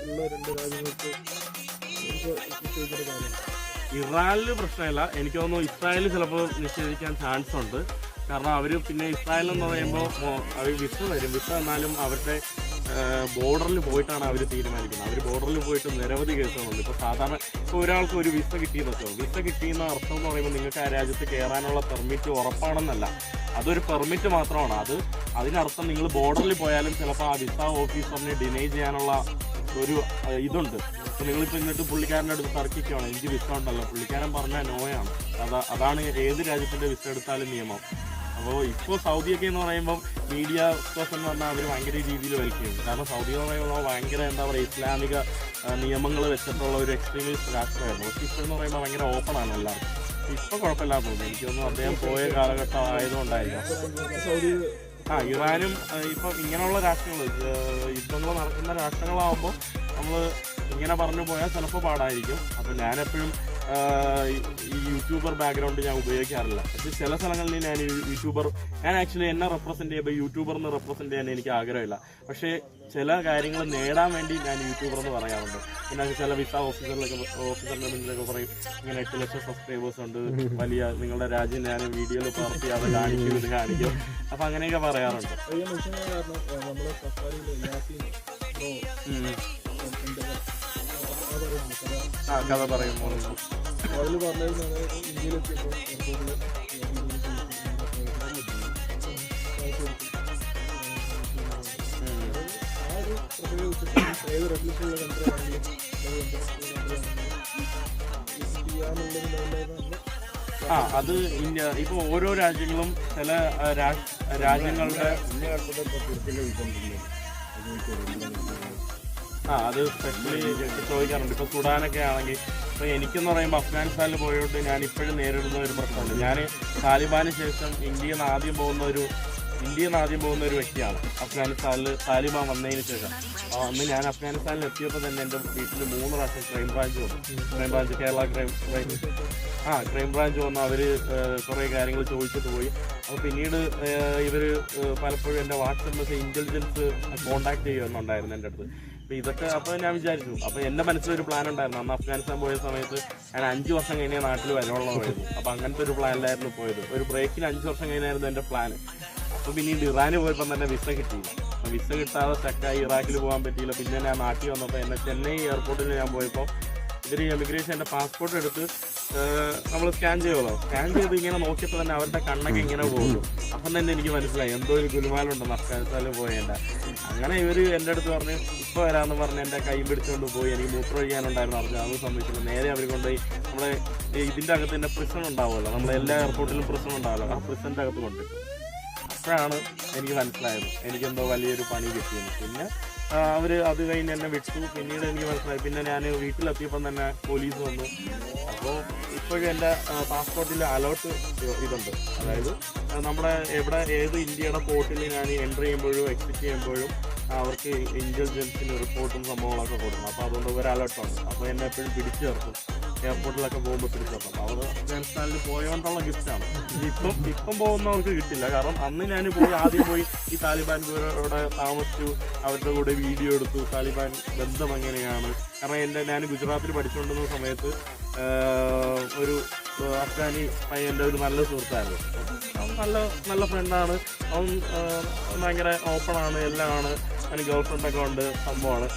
S3: ഉള്ള രണ്ട് രാജ്യങ്ങൾക്ക് ചെയ്തൊരു കാര്യം
S1: ഇറാനിൽ പ്രശ്നമില്ല. എനിക്ക് തോന്നുന്നു ഇസ്രായേലിൽ ചിലപ്പോൾ നിഷേധിക്കാൻ ചാൻസ് ഉണ്ട്. കാരണം അവർ പിന്നെ ഇസ്രായേൽ എന്ന് പറയുമ്പോൾ അവർ വിസ വരും വിസ എന്നാലും അവരുടെ ബോർഡറിൽ പോയിട്ടാണ് അവർ തീരുമാനിക്കുന്നത്. അവർ ബോർഡറിൽ പോയിട്ട് നിരവധി കേസുകളുണ്ട്. ഇപ്പോൾ സാധാരണ ഇപ്പോൾ ഒരാൾക്ക് ഒരു വിസ കിട്ടിയെന്നൊക്കെ വിസ കിട്ടിയെന്ന അർത്ഥം എന്ന് പറയുമ്പോൾ നിങ്ങൾക്ക് ആ രാജ്യത്ത് കയറാനുള്ള പെർമിറ്റ് ഉറപ്പാണെന്നല്ല. അതൊരു പെർമിറ്റ് മാത്രമാണ്. അത് അതിനർത്ഥം നിങ്ങൾ ബോർഡറിൽ പോയാലും ചിലപ്പോൾ ആ വിസ ഓഫീസറിനെ ഡിനൈ ചെയ്യാനുള്ള ഒരു ഇതുണ്ട്. നിങ്ങളിപ്പോൾ എന്നിട്ട് പുള്ളിക്കാരന്റെ അടുത്ത് തർക്കിക്കുകയാണ്. എനിക്ക് വിസ ഉണ്ടല്ലോ. പുള്ളിക്കാരൻ പറഞ്ഞാൽ നോയാണ് അതാ അതാണ് ഏത് രാജ്യത്തിന്റെ വിസ എടുത്താലും നിയമം. അപ്പോൾ ഇപ്പോൾ സൗദിയൊക്കെ എന്ന് പറയുമ്പോൾ മീഡിയ പേഴ്സൺ എന്ന് പറഞ്ഞാൽ അവർ ഭയങ്കര രീതിയിൽ വലിക്കും കാരണം സൗദി എന്ന് പറയുമ്പോൾ ഭയങ്കര എന്താ പറയുക ഇസ്ലാമിക നിയമങ്ങൾ വെച്ചിട്ടുള്ള ഒരു എക്സ്ട്രീമിസ്റ്റ് രാഷ്ട്രമായിരുന്നു പക്ഷേ ഇപ്പോൾ എന്ന് പറയുമ്പോൾ ഭയങ്കര ഓപ്പൺ ആണ് എല്ലാവർക്കും. ഇപ്പം കുഴപ്പമില്ലാന്ന് തോന്നുന്നു. എനിക്കൊന്നും അദ്ദേഹം പോയ കാലഘട്ടം ആയതുകൊണ്ടായിരിക്കും.
S3: സൗദി
S1: ആ ഇറാനും ഇപ്പം ഇങ്ങനെയുള്ള രാഷ്ട്രങ്ങൾ യുദ്ധങ്ങൾ നടക്കുന്ന രാഷ്ട്രങ്ങളാവുമ്പോൾ നമ്മൾ ഇങ്ങനെ പറഞ്ഞു പോയാൽ ചിലപ്പോൾ പാടായിരിക്കും. അപ്പം ഞാനെപ്പോഴും ഈ- യൂട്യൂബർ ബാക്ക്ഗ്രൗണ്ട് ഞാൻ ഉപയോഗിക്കാറില്ല. പക്ഷെ ചില സ്ഥലങ്ങളിൽ ഞാൻ യൂട്യൂബർ ഞാൻ ആക്ച്വലി എന്നെ റെപ്രസെന്റ് ചെയ്യുമ്പോൾ യൂട്യൂബർ എന്ന് റെപ്രസെന്റ് ചെയ്യാൻ എനിക്ക് ആഗ്രഹമില്ല. പക്ഷേ ചില കാര്യങ്ങൾ നേടാൻ വേണ്ടി ഞാൻ യൂട്യൂബർ എന്ന് പറയാറുണ്ട്. പിന്നെ ചില വിസ ഓഫീസറിലൊക്കെ ഓഫീസറിന്റെ മുന്നിലൊക്കെ പറയും ഇങ്ങനെ എട്ട് ലക്ഷം സബ്സ്ക്രൈബേഴ്സ് ഉണ്ട്. വലിയ നിങ്ങളുടെ രാജ്യം ഞാൻ വീഡിയോയിൽ പകർത്തി അത് കാണിക്കും ഇത് കാണിക്കും. അപ്പൊ അങ്ങനെയൊക്കെ പറയാറുണ്ട്.
S3: നമ്മുടെ ആ കഥ ഇന്ത്യയിലെത്തിയപ്പോൾ എയർപോർട്ടിൽ ആ ഏത്
S1: അത് ഇന്ത്യ. ഇപ്പൊ ഓരോ രാജ്യങ്ങളും ചില രാജ്യങ്ങളുടെ ആ അത് സ്പെഷ്യലി ചോദിക്കാറുണ്ട്. ഇപ്പൊ സുഡാനൊക്കെ ആണെങ്കിൽ ഇപ്പൊ എനിക്കെന്ന് പറയുമ്പോൾ അഫ്ഗാനിസ്ഥാനിൽ പോയോണ്ട് ഞാൻ ഇപ്പോഴും നേരിടുന്ന ഒരു പ്രശ്നമുണ്ട്. ഞാൻ താലിബാന് ശേഷം ഇന്ത്യയിൽ നിന്ന് ആദ്യം പോകുന്ന ഒരു ഇന്ത്യയിൽ നിന്ന് ആദ്യം പോകുന്ന ഒരു വ്യക്തിയാണ് അഫ്ഗാനിസ്ഥാനിൽ താലിബാൻ വന്നതിന് ശേഷം. അന്ന് ഞാൻ അഫ്ഗാനിസ്ഥാനിൽ എത്തിയപ്പോൾ തന്നെ എന്റെ വീട്ടിൽ മൂന്ന് പ്രാവശ്യം ക്രൈം ബ്രാഞ്ച് വന്നു. Crime branch Kerala crime branch. ആ ക്രൈം ബ്രാഞ്ച് വന്ന് അവർ കുറേ കാര്യങ്ങൾ ചോദിച്ചിട്ട് പോയി. അപ്പോൾ പിന്നീട് ഇവർ പലപ്പോഴും എന്റെ വാട്സപ്പ് ഇന്റലിജൻസ് കോൺടാക്ട് ചെയ്യുമെന്നുണ്ടായിരുന്നു എന്റെ അടുത്ത്. അപ്പോൾ ഇതൊക്കെ അപ്പോൾ ഞാൻ വിചാരിച്ചു. അപ്പോൾ എന്റെ മനസ്സിലൊരു പ്ലാൻ ഉണ്ടായിരുന്നു. അന്ന് അഫ്ഗാനിസ്ഥാൻ പോയ സമയത്ത് ഞാൻ അഞ്ച് വർഷം കഴിഞ്ഞേ നാട്ടിൽ വരാനുള്ളതായിരുന്നു അപ്പോൾ അങ്ങനത്തെ ഒരു പ്ലാനിലായിരുന്നു പോയത്. ഒരു ബ്രേക്കിൽ അഞ്ച് വർഷം കഴിഞ്ഞായിരുന്നു എന്റെ പ്ലാൻ അപ്പോൾ പിന്നീട് ഇറാന് പോയപ്പോൾ തന്നെ വിസ കിട്ടി. വിസ കിട്ടാതെ സ്റ്റക്കായി ഇറാഖിൽ പോകാൻ പറ്റിയില്ല. പിന്നെ ഞാൻ നാട്ടിൽ വന്നപ്പോൾ എന്നെ ചെന്നൈ എയർപോർട്ടിൽ ഞാൻ പോയപ്പോൾ ഇവർ എമിഗ്രേഷൻ എന്റെ പാസ്പോർട്ട് എടുത്ത് നമ്മൾ സ്കാൻ ചെയ്യുമല്ലോ സ്കാൻ ചെയ്ത് ഇങ്ങനെ നോക്കിയപ്പോൾ തന്നെ അവരുടെ കണ്ണൊക്കെ ഇങ്ങനെ പോകും. അപ്പം തന്നെ എനിക്ക് മനസ്സിലായി എന്തോ ഒരു ഗുരുമാലുണ്ടെന്ന് അഫ്ഗാനിസ്ഥാനിൽ പോയേണ്ട. അങ്ങനെ ഇവർ എന്റെ അടുത്ത് പറഞ്ഞ് ഇപ്പോൾ വരാമെന്ന് പറഞ്ഞ് എന്റെ കൈ പിടിച്ചുകൊണ്ട് പോയി എനിക്ക് മൂത്രം ഒഴിക്കാനുണ്ടായിരുന്നു പറഞ്ഞു അത് സംഭവിച്ചില്ല. നേരെ അവർ കൊണ്ടുപോയി നമ്മളെ ഇതിന്റെ അകത്ത് തന്നെ പ്രിസൺ ഉണ്ടാവുമല്ലോ. നമ്മളെ എല്ലാ എയർപോർട്ടിലും പ്രിസൺ ഉണ്ടാവുമല്ലോ. ആ പ്രിസന്റെ അകത്ത് കൊണ്ടിട്ടു അപ്പോഴാണ് എനിക്ക് മനസ്സിലായത്. എനിക്കെന്തോ വലിയൊരു പണി കിട്ടിയത് പിന്നെ ആ, അവർ അത് കഴിഞ്ഞ് എന്നെ വിട്ടു. പിന്നീട് എനിക്ക് മനസ്സിലായി. പിന്നെ ഞാൻ വീട്ടിലെത്തിയപ്പം തന്നെ പോലീസ് വന്നു. അപ്പോൾ ഇപ്പോഴും എന്റെ പാസ്പോർട്ടിൽ അലോട്ട് ഇതുണ്ട്. അതായത് നമ്മുടെ എവിടെ ഏത് ഇന്ത്യയുടെ പോർട്ടിൽ ഞാൻ എന്റർ ചെയ്യുമ്പോഴും എക്സിറ്റ് ചെയ്യുമ്പോഴും അവർക്ക് ഇന്റലിജൻസിന് റിപ്പോർട്ടും സംഭവങ്ങളൊക്കെ കൊടുക്കണം. അപ്പോൾ അതുകൊണ്ട് ഒരു അലേർട്ടാണ് അപ്പോൾ എന്നെ എപ്പോഴും പിടിച്ചു ചേർക്കും എയർപോർട്ടിലൊക്കെ പോകുമ്പോൾ പിടിച്ചു ചേർക്കും അവർ അഫ്ഗാനിസ്ഥാനിൽ പോയോണ്ടുള്ള ഗിഫ്റ്റാണ് ഇപ്പം ഇപ്പം പോകുന്നവർക്ക് കിട്ടില്ല. കാരണം അന്ന് ഞാൻ പോയി ആദ്യം പോയി ഈ താലിബാൻ ഇവിടെ താമസിച്ചു. അവരുടെ കൂടെ വീഡിയോ എടുത്തു. താലിബാൻ ബന്ധം എങ്ങനെയാണ്? കാരണം എന്റെ ഞാൻ ഗുജറാത്തിൽ പഠിച്ചുകൊണ്ടിരുന്ന സമയത്ത് ഒരു അഫ്ഗാനി പയ്യന്റെ ഒരു നല്ല സുഹൃത്തായിരുന്നു. അവൻ നല്ല നല്ല ഫ്രണ്ടാണ് അവൻ ഭയങ്കര ഓപ്പണാണ് എല്ലാമാണ് അവന് ഗേൾ ഫ്രണ്ടൊക്കെ ഉണ്ട് സംഭവമാണ്.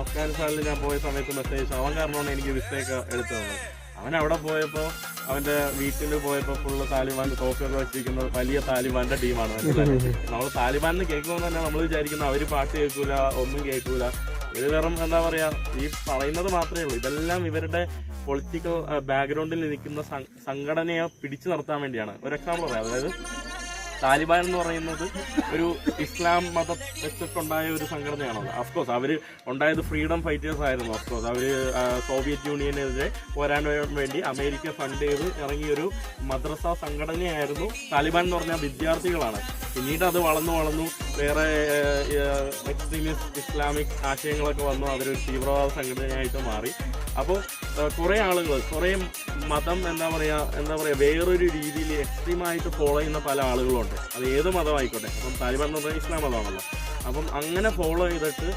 S1: അഫ്ഗാനിസ്ഥാനിൽ ഞാൻ പോയ സമയത്ത് മെസ്സേജ് അവൻ കാരണമാണ് എനിക്ക് വിസയൊക്കെ എടുത്തു തന്നത്. അവൻ അവിടെ പോയപ്പോൾ അവന്റെ വീട്ടിൽ പോയപ്പോൾ ഫുള്ള് താലിബാൻ തോക്കൊക്കെ വെച്ചിരിക്കുന്ന വലിയ താലിബാന്റെ ടീമാണ്. നമ്മൾ താലിബാൻ എന്ന് കേൾക്കുമ്പോൾ തന്നെ നമ്മൾ വിചാരിക്കുന്ന അവർ പാട്ട് കേൾക്കൂല ഒന്നും കേൾക്കൂല. ഇത് വെറും എന്താ പറയാ ഈ പറയുന്നത് മാത്രമേ ഉള്ളൂ. ഇതെല്ലാം ഇവരുടെ പൊളിറ്റിക്കൽ ബാക്ക്ഗ്രൗണ്ടിൽ നിൽക്കുന്ന സംഘടനയെ പിടിച്ചു നിർത്താൻ വേണ്ടിയാണ്. ഒരു എക്സാമ്പിൾ പറയാം. അതായത് താലിബാൻ എന്ന് പറയുന്നത് ഒരു ഇസ്ലാം മതം വെച്ചിട്ടുണ്ടായ ഒരു സംഘടനയാണോ? അഫ്കോഴ്സ് അവർ ഉണ്ടായത് ഫ്രീഡം ഫൈറ്റേഴ്സ് ആയിരുന്നു. അഫ്കോഴ്സ് അവർ സോവിയറ്റ് യൂണിയനെതിരെ പോരാൻ വേണ്ടി അമേരിക്ക ഫണ്ട് ചെയ്ത് ഇറങ്ങിയൊരു മദ്രസ സംഘടനയായിരുന്നു താലിബാൻ എന്ന് പറഞ്ഞാൽ വിദ്യാർത്ഥികളാണ്. പിന്നീട് അത് വളർന്നു വളർന്നു വേറെ എക്സ്ട്രീമിസ്റ്റ് ഇസ്ലാമിക് ആശയങ്ങളൊക്കെ വന്നു. അതൊരു തീവ്രവാദ സംഘടനയായിട്ട് മാറി. അപ്പോൾ കുറേ ആളുകൾ കുറേ മതം എന്താ പറയുക എന്താ പറയുക വേറൊരു രീതിയിൽ എക്സ്ട്രീമായിട്ട് ഫോളോ ചെയ്യുന്ന പല ആളുകളുണ്ട്. അത് ഏത് മതമായിക്കോട്ടെ? അപ്പം താലിബാൻ എന്ന് പറഞ്ഞാൽ ഇസ്ലാം മതമാണല്ലോ. അപ്പം അങ്ങനെ ഫോളോ ചെയ്തിട്ട്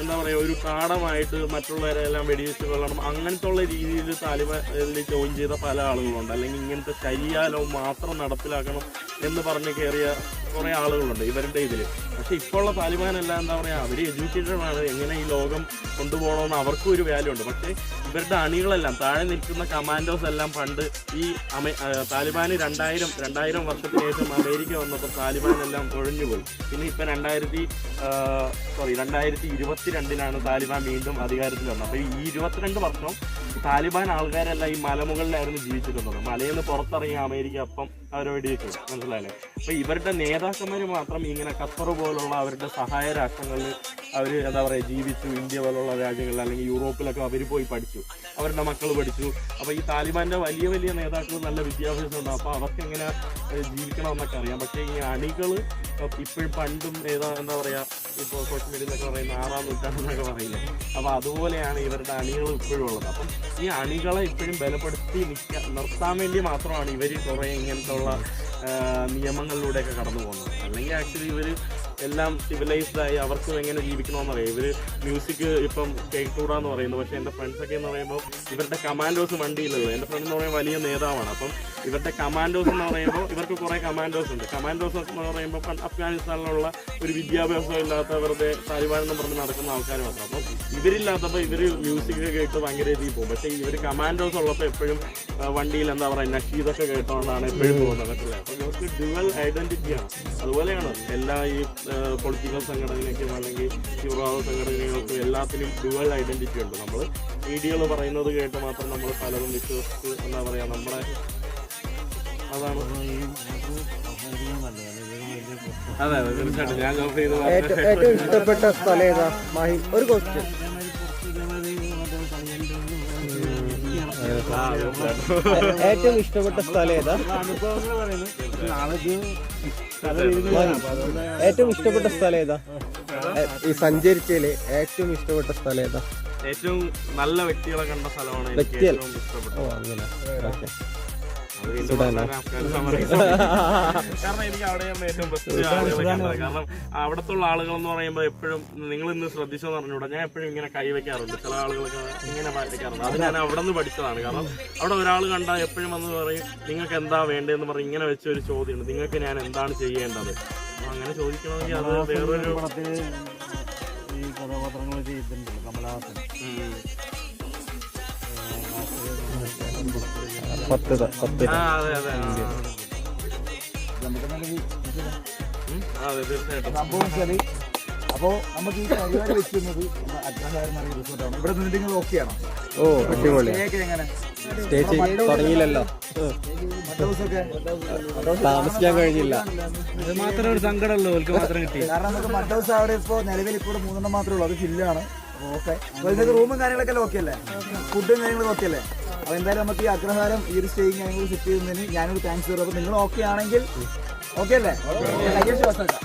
S1: എന്താ പറയുക ഒരു കാടമായിട്ട് മറ്റുള്ളവരെല്ലാം വെടിവെച്ച് കൊള്ളണം അങ്ങനത്തെ ഉള്ള രീതിയിൽ താലിബാനിൽ ജോയിൻ ചെയ്ത പല ആളുകളുണ്ട്. അല്ലെങ്കിൽ ഇങ്ങനത്തെ ശരിയാലോ മാത്രം നടപ്പിലാക്കണം എന്ന് പറഞ്ഞ് കയറിയ കുറേ ആളുകളുണ്ട് ഇവരുടെ ഇതിൽ പക്ഷെ ഇപ്പോഴുള്ള താലിബാനെല്ലാം എന്താ പറയുക അവർ എഡ്യൂക്കേറ്റഡ് ആണ് എങ്ങനെ ഈ ലോകം കൊണ്ടുപോകണമെന്ന് അവർക്കും ഒരു വാല്യൂ ഉണ്ട്. പക്ഷേ ഇവരുടെ അണികളെല്ലാം താഴെ നിൽക്കുന്ന കമാൻഡോസ് എല്ലാം പണ്ട് ഈ അമേ താലിബാന് രണ്ടായിരം രണ്ടായിരം വർഷത്തിന് ശേഷം അമേരിക്ക വന്നപ്പോൾ താലിബാൻ എല്ലാം ഒഴിഞ്ഞുപോയി പിന്നെ ഇപ്പം രണ്ടായിരത്തി സോറി രണ്ടായിരത്തി ഇരുപത്തിരണ്ടിലാണ് താലിബാൻ വീണ്ടും അധികാരത്തിൽ വന്നത്. അപ്പോൾ ഈ ഇരുപത്തിരണ്ട് വർഷം താലിബാൻ ആൾക്കാരെല്ലാം ഈ മലമുകളിലായിരുന്നു ജീവിച്ചിരുന്നത്. മലയിൽ നിന്ന് പുറത്തിറങ്ങിയ അമേരിക്ക അപ്പം അവരെ വെടിവെച്ചു മനസ്സിലായില്ലേ? അപ്പൊ ഇവരുടെ നേതാക്കന്മാർ മാത്രം ഇങ്ങനെ ഖത്തർ പോലുള്ള അവരുടെ സഹായ രാഷ്ട്രങ്ങളിൽ അവർ എന്താ പറയുക ജീവിച്ചു ഇന്ത്യ പോലുള്ള രാജ്യങ്ങളിൽ അല്ലെങ്കിൽ യൂറോപ്പിലൊക്കെ അവർ പോയി പഠിച്ചു. അവരുടെ മക്കൾ പഠിച്ചു. അപ്പൊ ഈ താലിബാന്റെ വലിയ വലിയ നേതാക്കൾ നല്ല വിദ്യാഭ്യാസം ഉണ്ട്. അപ്പൊ അവർക്ക് എങ്ങനെ ജീവിക്കണമെന്നൊക്കെ അറിയാം. പക്ഷേ ഈ അണികൾ ഇപ്പോഴും പണ്ടും ഏതാ എന്താ പറയുക ഇപ്പോൾ സോഷ്യൽ മീഡിയയിലൊക്കെ പറയുന്ന ആറാം നൂറ്റാണ്ടെന്നൊക്കെ പറയില്ലേ അപ്പോൾ അതുപോലെയാണ് ഇവരുടെ അണികൾ ഇപ്പോഴും ഉള്ളത്. അപ്പം ഈ അണികളെ ഇപ്പോഴും ബലപ്പെടുത്തി നിൽക്കാൻ നിർത്താൻ വേണ്ടി മാത്രമാണ് ഇവർ കുറേ ഇങ്ങനത്തെ ഉള്ള നിയമങ്ങളിലൂടെയൊക്കെ കടന്നു പോകുന്നത്. അല്ലെങ്കിൽ ആക്ച്വലി ഇവർ എല്ലാം സിവിലൈസ്ഡ് ആയി അവർക്ക് എങ്ങനെ ജീവിക്കണമെന്നറിയാം. ഇവർ മ്യൂസിക് ഇപ്പം കേൾക്കൂടാന്ന് പറയുന്നു. പക്ഷേ എന്റെ ഫ്രണ്ട്സൊക്കെ എന്ന് പറയുമ്പോൾ ഇവരുടെ കമാൻഡോസ് വണ്ടിയിലുള്ളത് എന്റെ ഫ്രണ്ട് എന്ന് പറയുമ്പോൾ വലിയ നേതാവാണ്. അപ്പം ഇവരുടെ കമാൻഡോസ് എന്ന് പറയുമ്പോൾ ഇവർക്ക് കുറേ കമാൻഡോസ് ഉണ്ട്. കമാൻഡോസ് എന്ന് പറയുമ്പോൾ അഫ്ഗാനിസ്ഥാനിലുള്ള ഒരു വിദ്യാഭ്യാസം ഇല്ലാത്ത വെറുതെ താലിബാൻ എന്ന് പറഞ്ഞ് നടക്കുന്ന ആൾക്കാർ മാത്രം. അപ്പം ഇവരില്ലാത്തപ്പോൾ ഇവർ മ്യൂസിക് കേട്ട് ഭയങ്കര രീതിയിൽ പോകും. പക്ഷേ ഇവർ കമാൻഡോസ് ഉള്ളപ്പോൾ എപ്പോഴും വണ്ടിയിൽ എന്താ പറയുക നഷീദൊക്കെ കേട്ടുകൊണ്ടാണ് എപ്പോഴും പോകുന്നത് മനസ്സിലായി അപ്പോൾ ഇവർക്ക് ഡ്യുവൽ ഐഡന്റിറ്റിയാണ് അതുപോലെയാണ് എല്ലാ ഈ പൊളിറ്റിക്കൽ സംഘടനയ്ക്കും അല്ലെങ്കിൽ തീവ്രവാദ സംഘടനകൾക്കും എല്ലാത്തിനും ഡ്യുവൽ ഐഡന്റിറ്റി ഉണ്ട്. നമ്മൾ മീഡിയകൾ പറയുന്നത് കേട്ട് മാത്രം നമ്മൾ പലതും വിശ്വസിച്ച് എന്താ പറയുക നമ്മുടെ അതാണ്. അതെ അതെ തീർച്ചയായിട്ടും. ഞാൻ
S2: ഏറ്റവും ഇഷ്ടപ്പെട്ട സ്ഥലം ഏതാ? മാഹി ഒരു ക്വസ്റ്റ്യൻ ഏറ്റവും ഇഷ്ടപ്പെട്ട സ്ഥലം ഏതാ? ഏറ്റവും ഇഷ്ടപ്പെട്ട സ്ഥലം ഏതാ? ഈ സഞ്ചരിച്ചതിൽ ഏറ്റവും ഇഷ്ടപ്പെട്ട സ്ഥലം ഏതാ?
S1: ഏറ്റവും നല്ല വ്യക്തികളെ കണ്ട സ്ഥലമാണ്
S2: വ്യക്തികൾ.
S1: ഇഷ്ടപ്പെട്ടത്. കാരണം എനിക്ക് അവിടെ ഏറ്റവും ബെസ്റ്റ് കാരണം അവിടത്തുള്ള ആളുകൾ എന്ന് പറയുമ്പോൾ എപ്പോഴും നിങ്ങൾ ഇന്ന് ശ്രദ്ധിച്ചോ എന്ന് പറഞ്ഞുകൂടാ ഞാൻ എപ്പോഴും ഇങ്ങനെ കൈ വെക്കാറുണ്ട്. ചില ആളുകളൊക്കെ ഇങ്ങനെ വയ്ക്കാറുണ്ട് അത് ഞാൻ അവിടെ നിന്ന് പഠിച്ചതാണ്. കാരണം അവിടെ ഒരാൾ കണ്ടാൽ എപ്പോഴും വന്ന് പറയും നിങ്ങൾക്ക് എന്താ വേണ്ടതെന്ന് പറഞ്ഞ് ഇങ്ങനെ വെച്ച ഒരു ചോദ്യമുണ്ട്. നിങ്ങൾക്ക് ഞാൻ എന്താണ് ചെയ്യേണ്ടത്? അങ്ങനെ ചോദിക്കണമെങ്കിൽ അത് വേറൊരു
S3: കഥാപാത്രങ്ങൾ ചെയ്തിട്ടുണ്ട്. കമലഹാസൻ. സംഭവം വെച്ചാൽ അപ്പോ നമുക്ക് ഈ പരിപാടി വെച്ചിരുന്നത് റിസോർട്ടാണ് ഇവിടെ നിന്നിട്ട് നിങ്ങൾ ഓക്കെ ആണോ
S2: ഓ അടിപൊളി തുടങ്ങിയില്ലല്ലോ.
S3: മറ്റേ
S2: താമസിക്കാൻ കഴിഞ്ഞില്ല.
S3: അത് മാത്രം ഒരു സങ്കടമല്ലോ ഓൽക്ക് മാത്രം കിട്ടി. കാരണം നമുക്ക് മഡ് ഹൗസ് അവിടെ ഇപ്പോ നിലവിൽ ഇപ്പോൾ മൂന്നെണ്ണം മാത്രമേ ഉള്ളൂ. അത് ഫില്ലാണ് ഓക്കെ നിങ്ങൾക്ക് റൂമും കാര്യങ്ങളൊക്കെ ഓക്കെ. അല്ലേ ഫുഡും കാര്യങ്ങളൊക്കെ ഓക്കെ അല്ലേ അപ്പൊ എന്തായാലും നമുക്ക് ഈ അഗ്രഹാരം ഈ ഒരു സ്റ്റേയും കാര്യങ്ങളും സെറ്റ് ചെയ്യുന്നതിന് ഞാനൊരു താങ്ക്സ് തരും അപ്പോൾ നിങ്ങൾ ഓക്കെ ആണെങ്കിൽ ഓക്കെ അല്ലേ? കയ്യടിച്ച് വന്നേക്കാം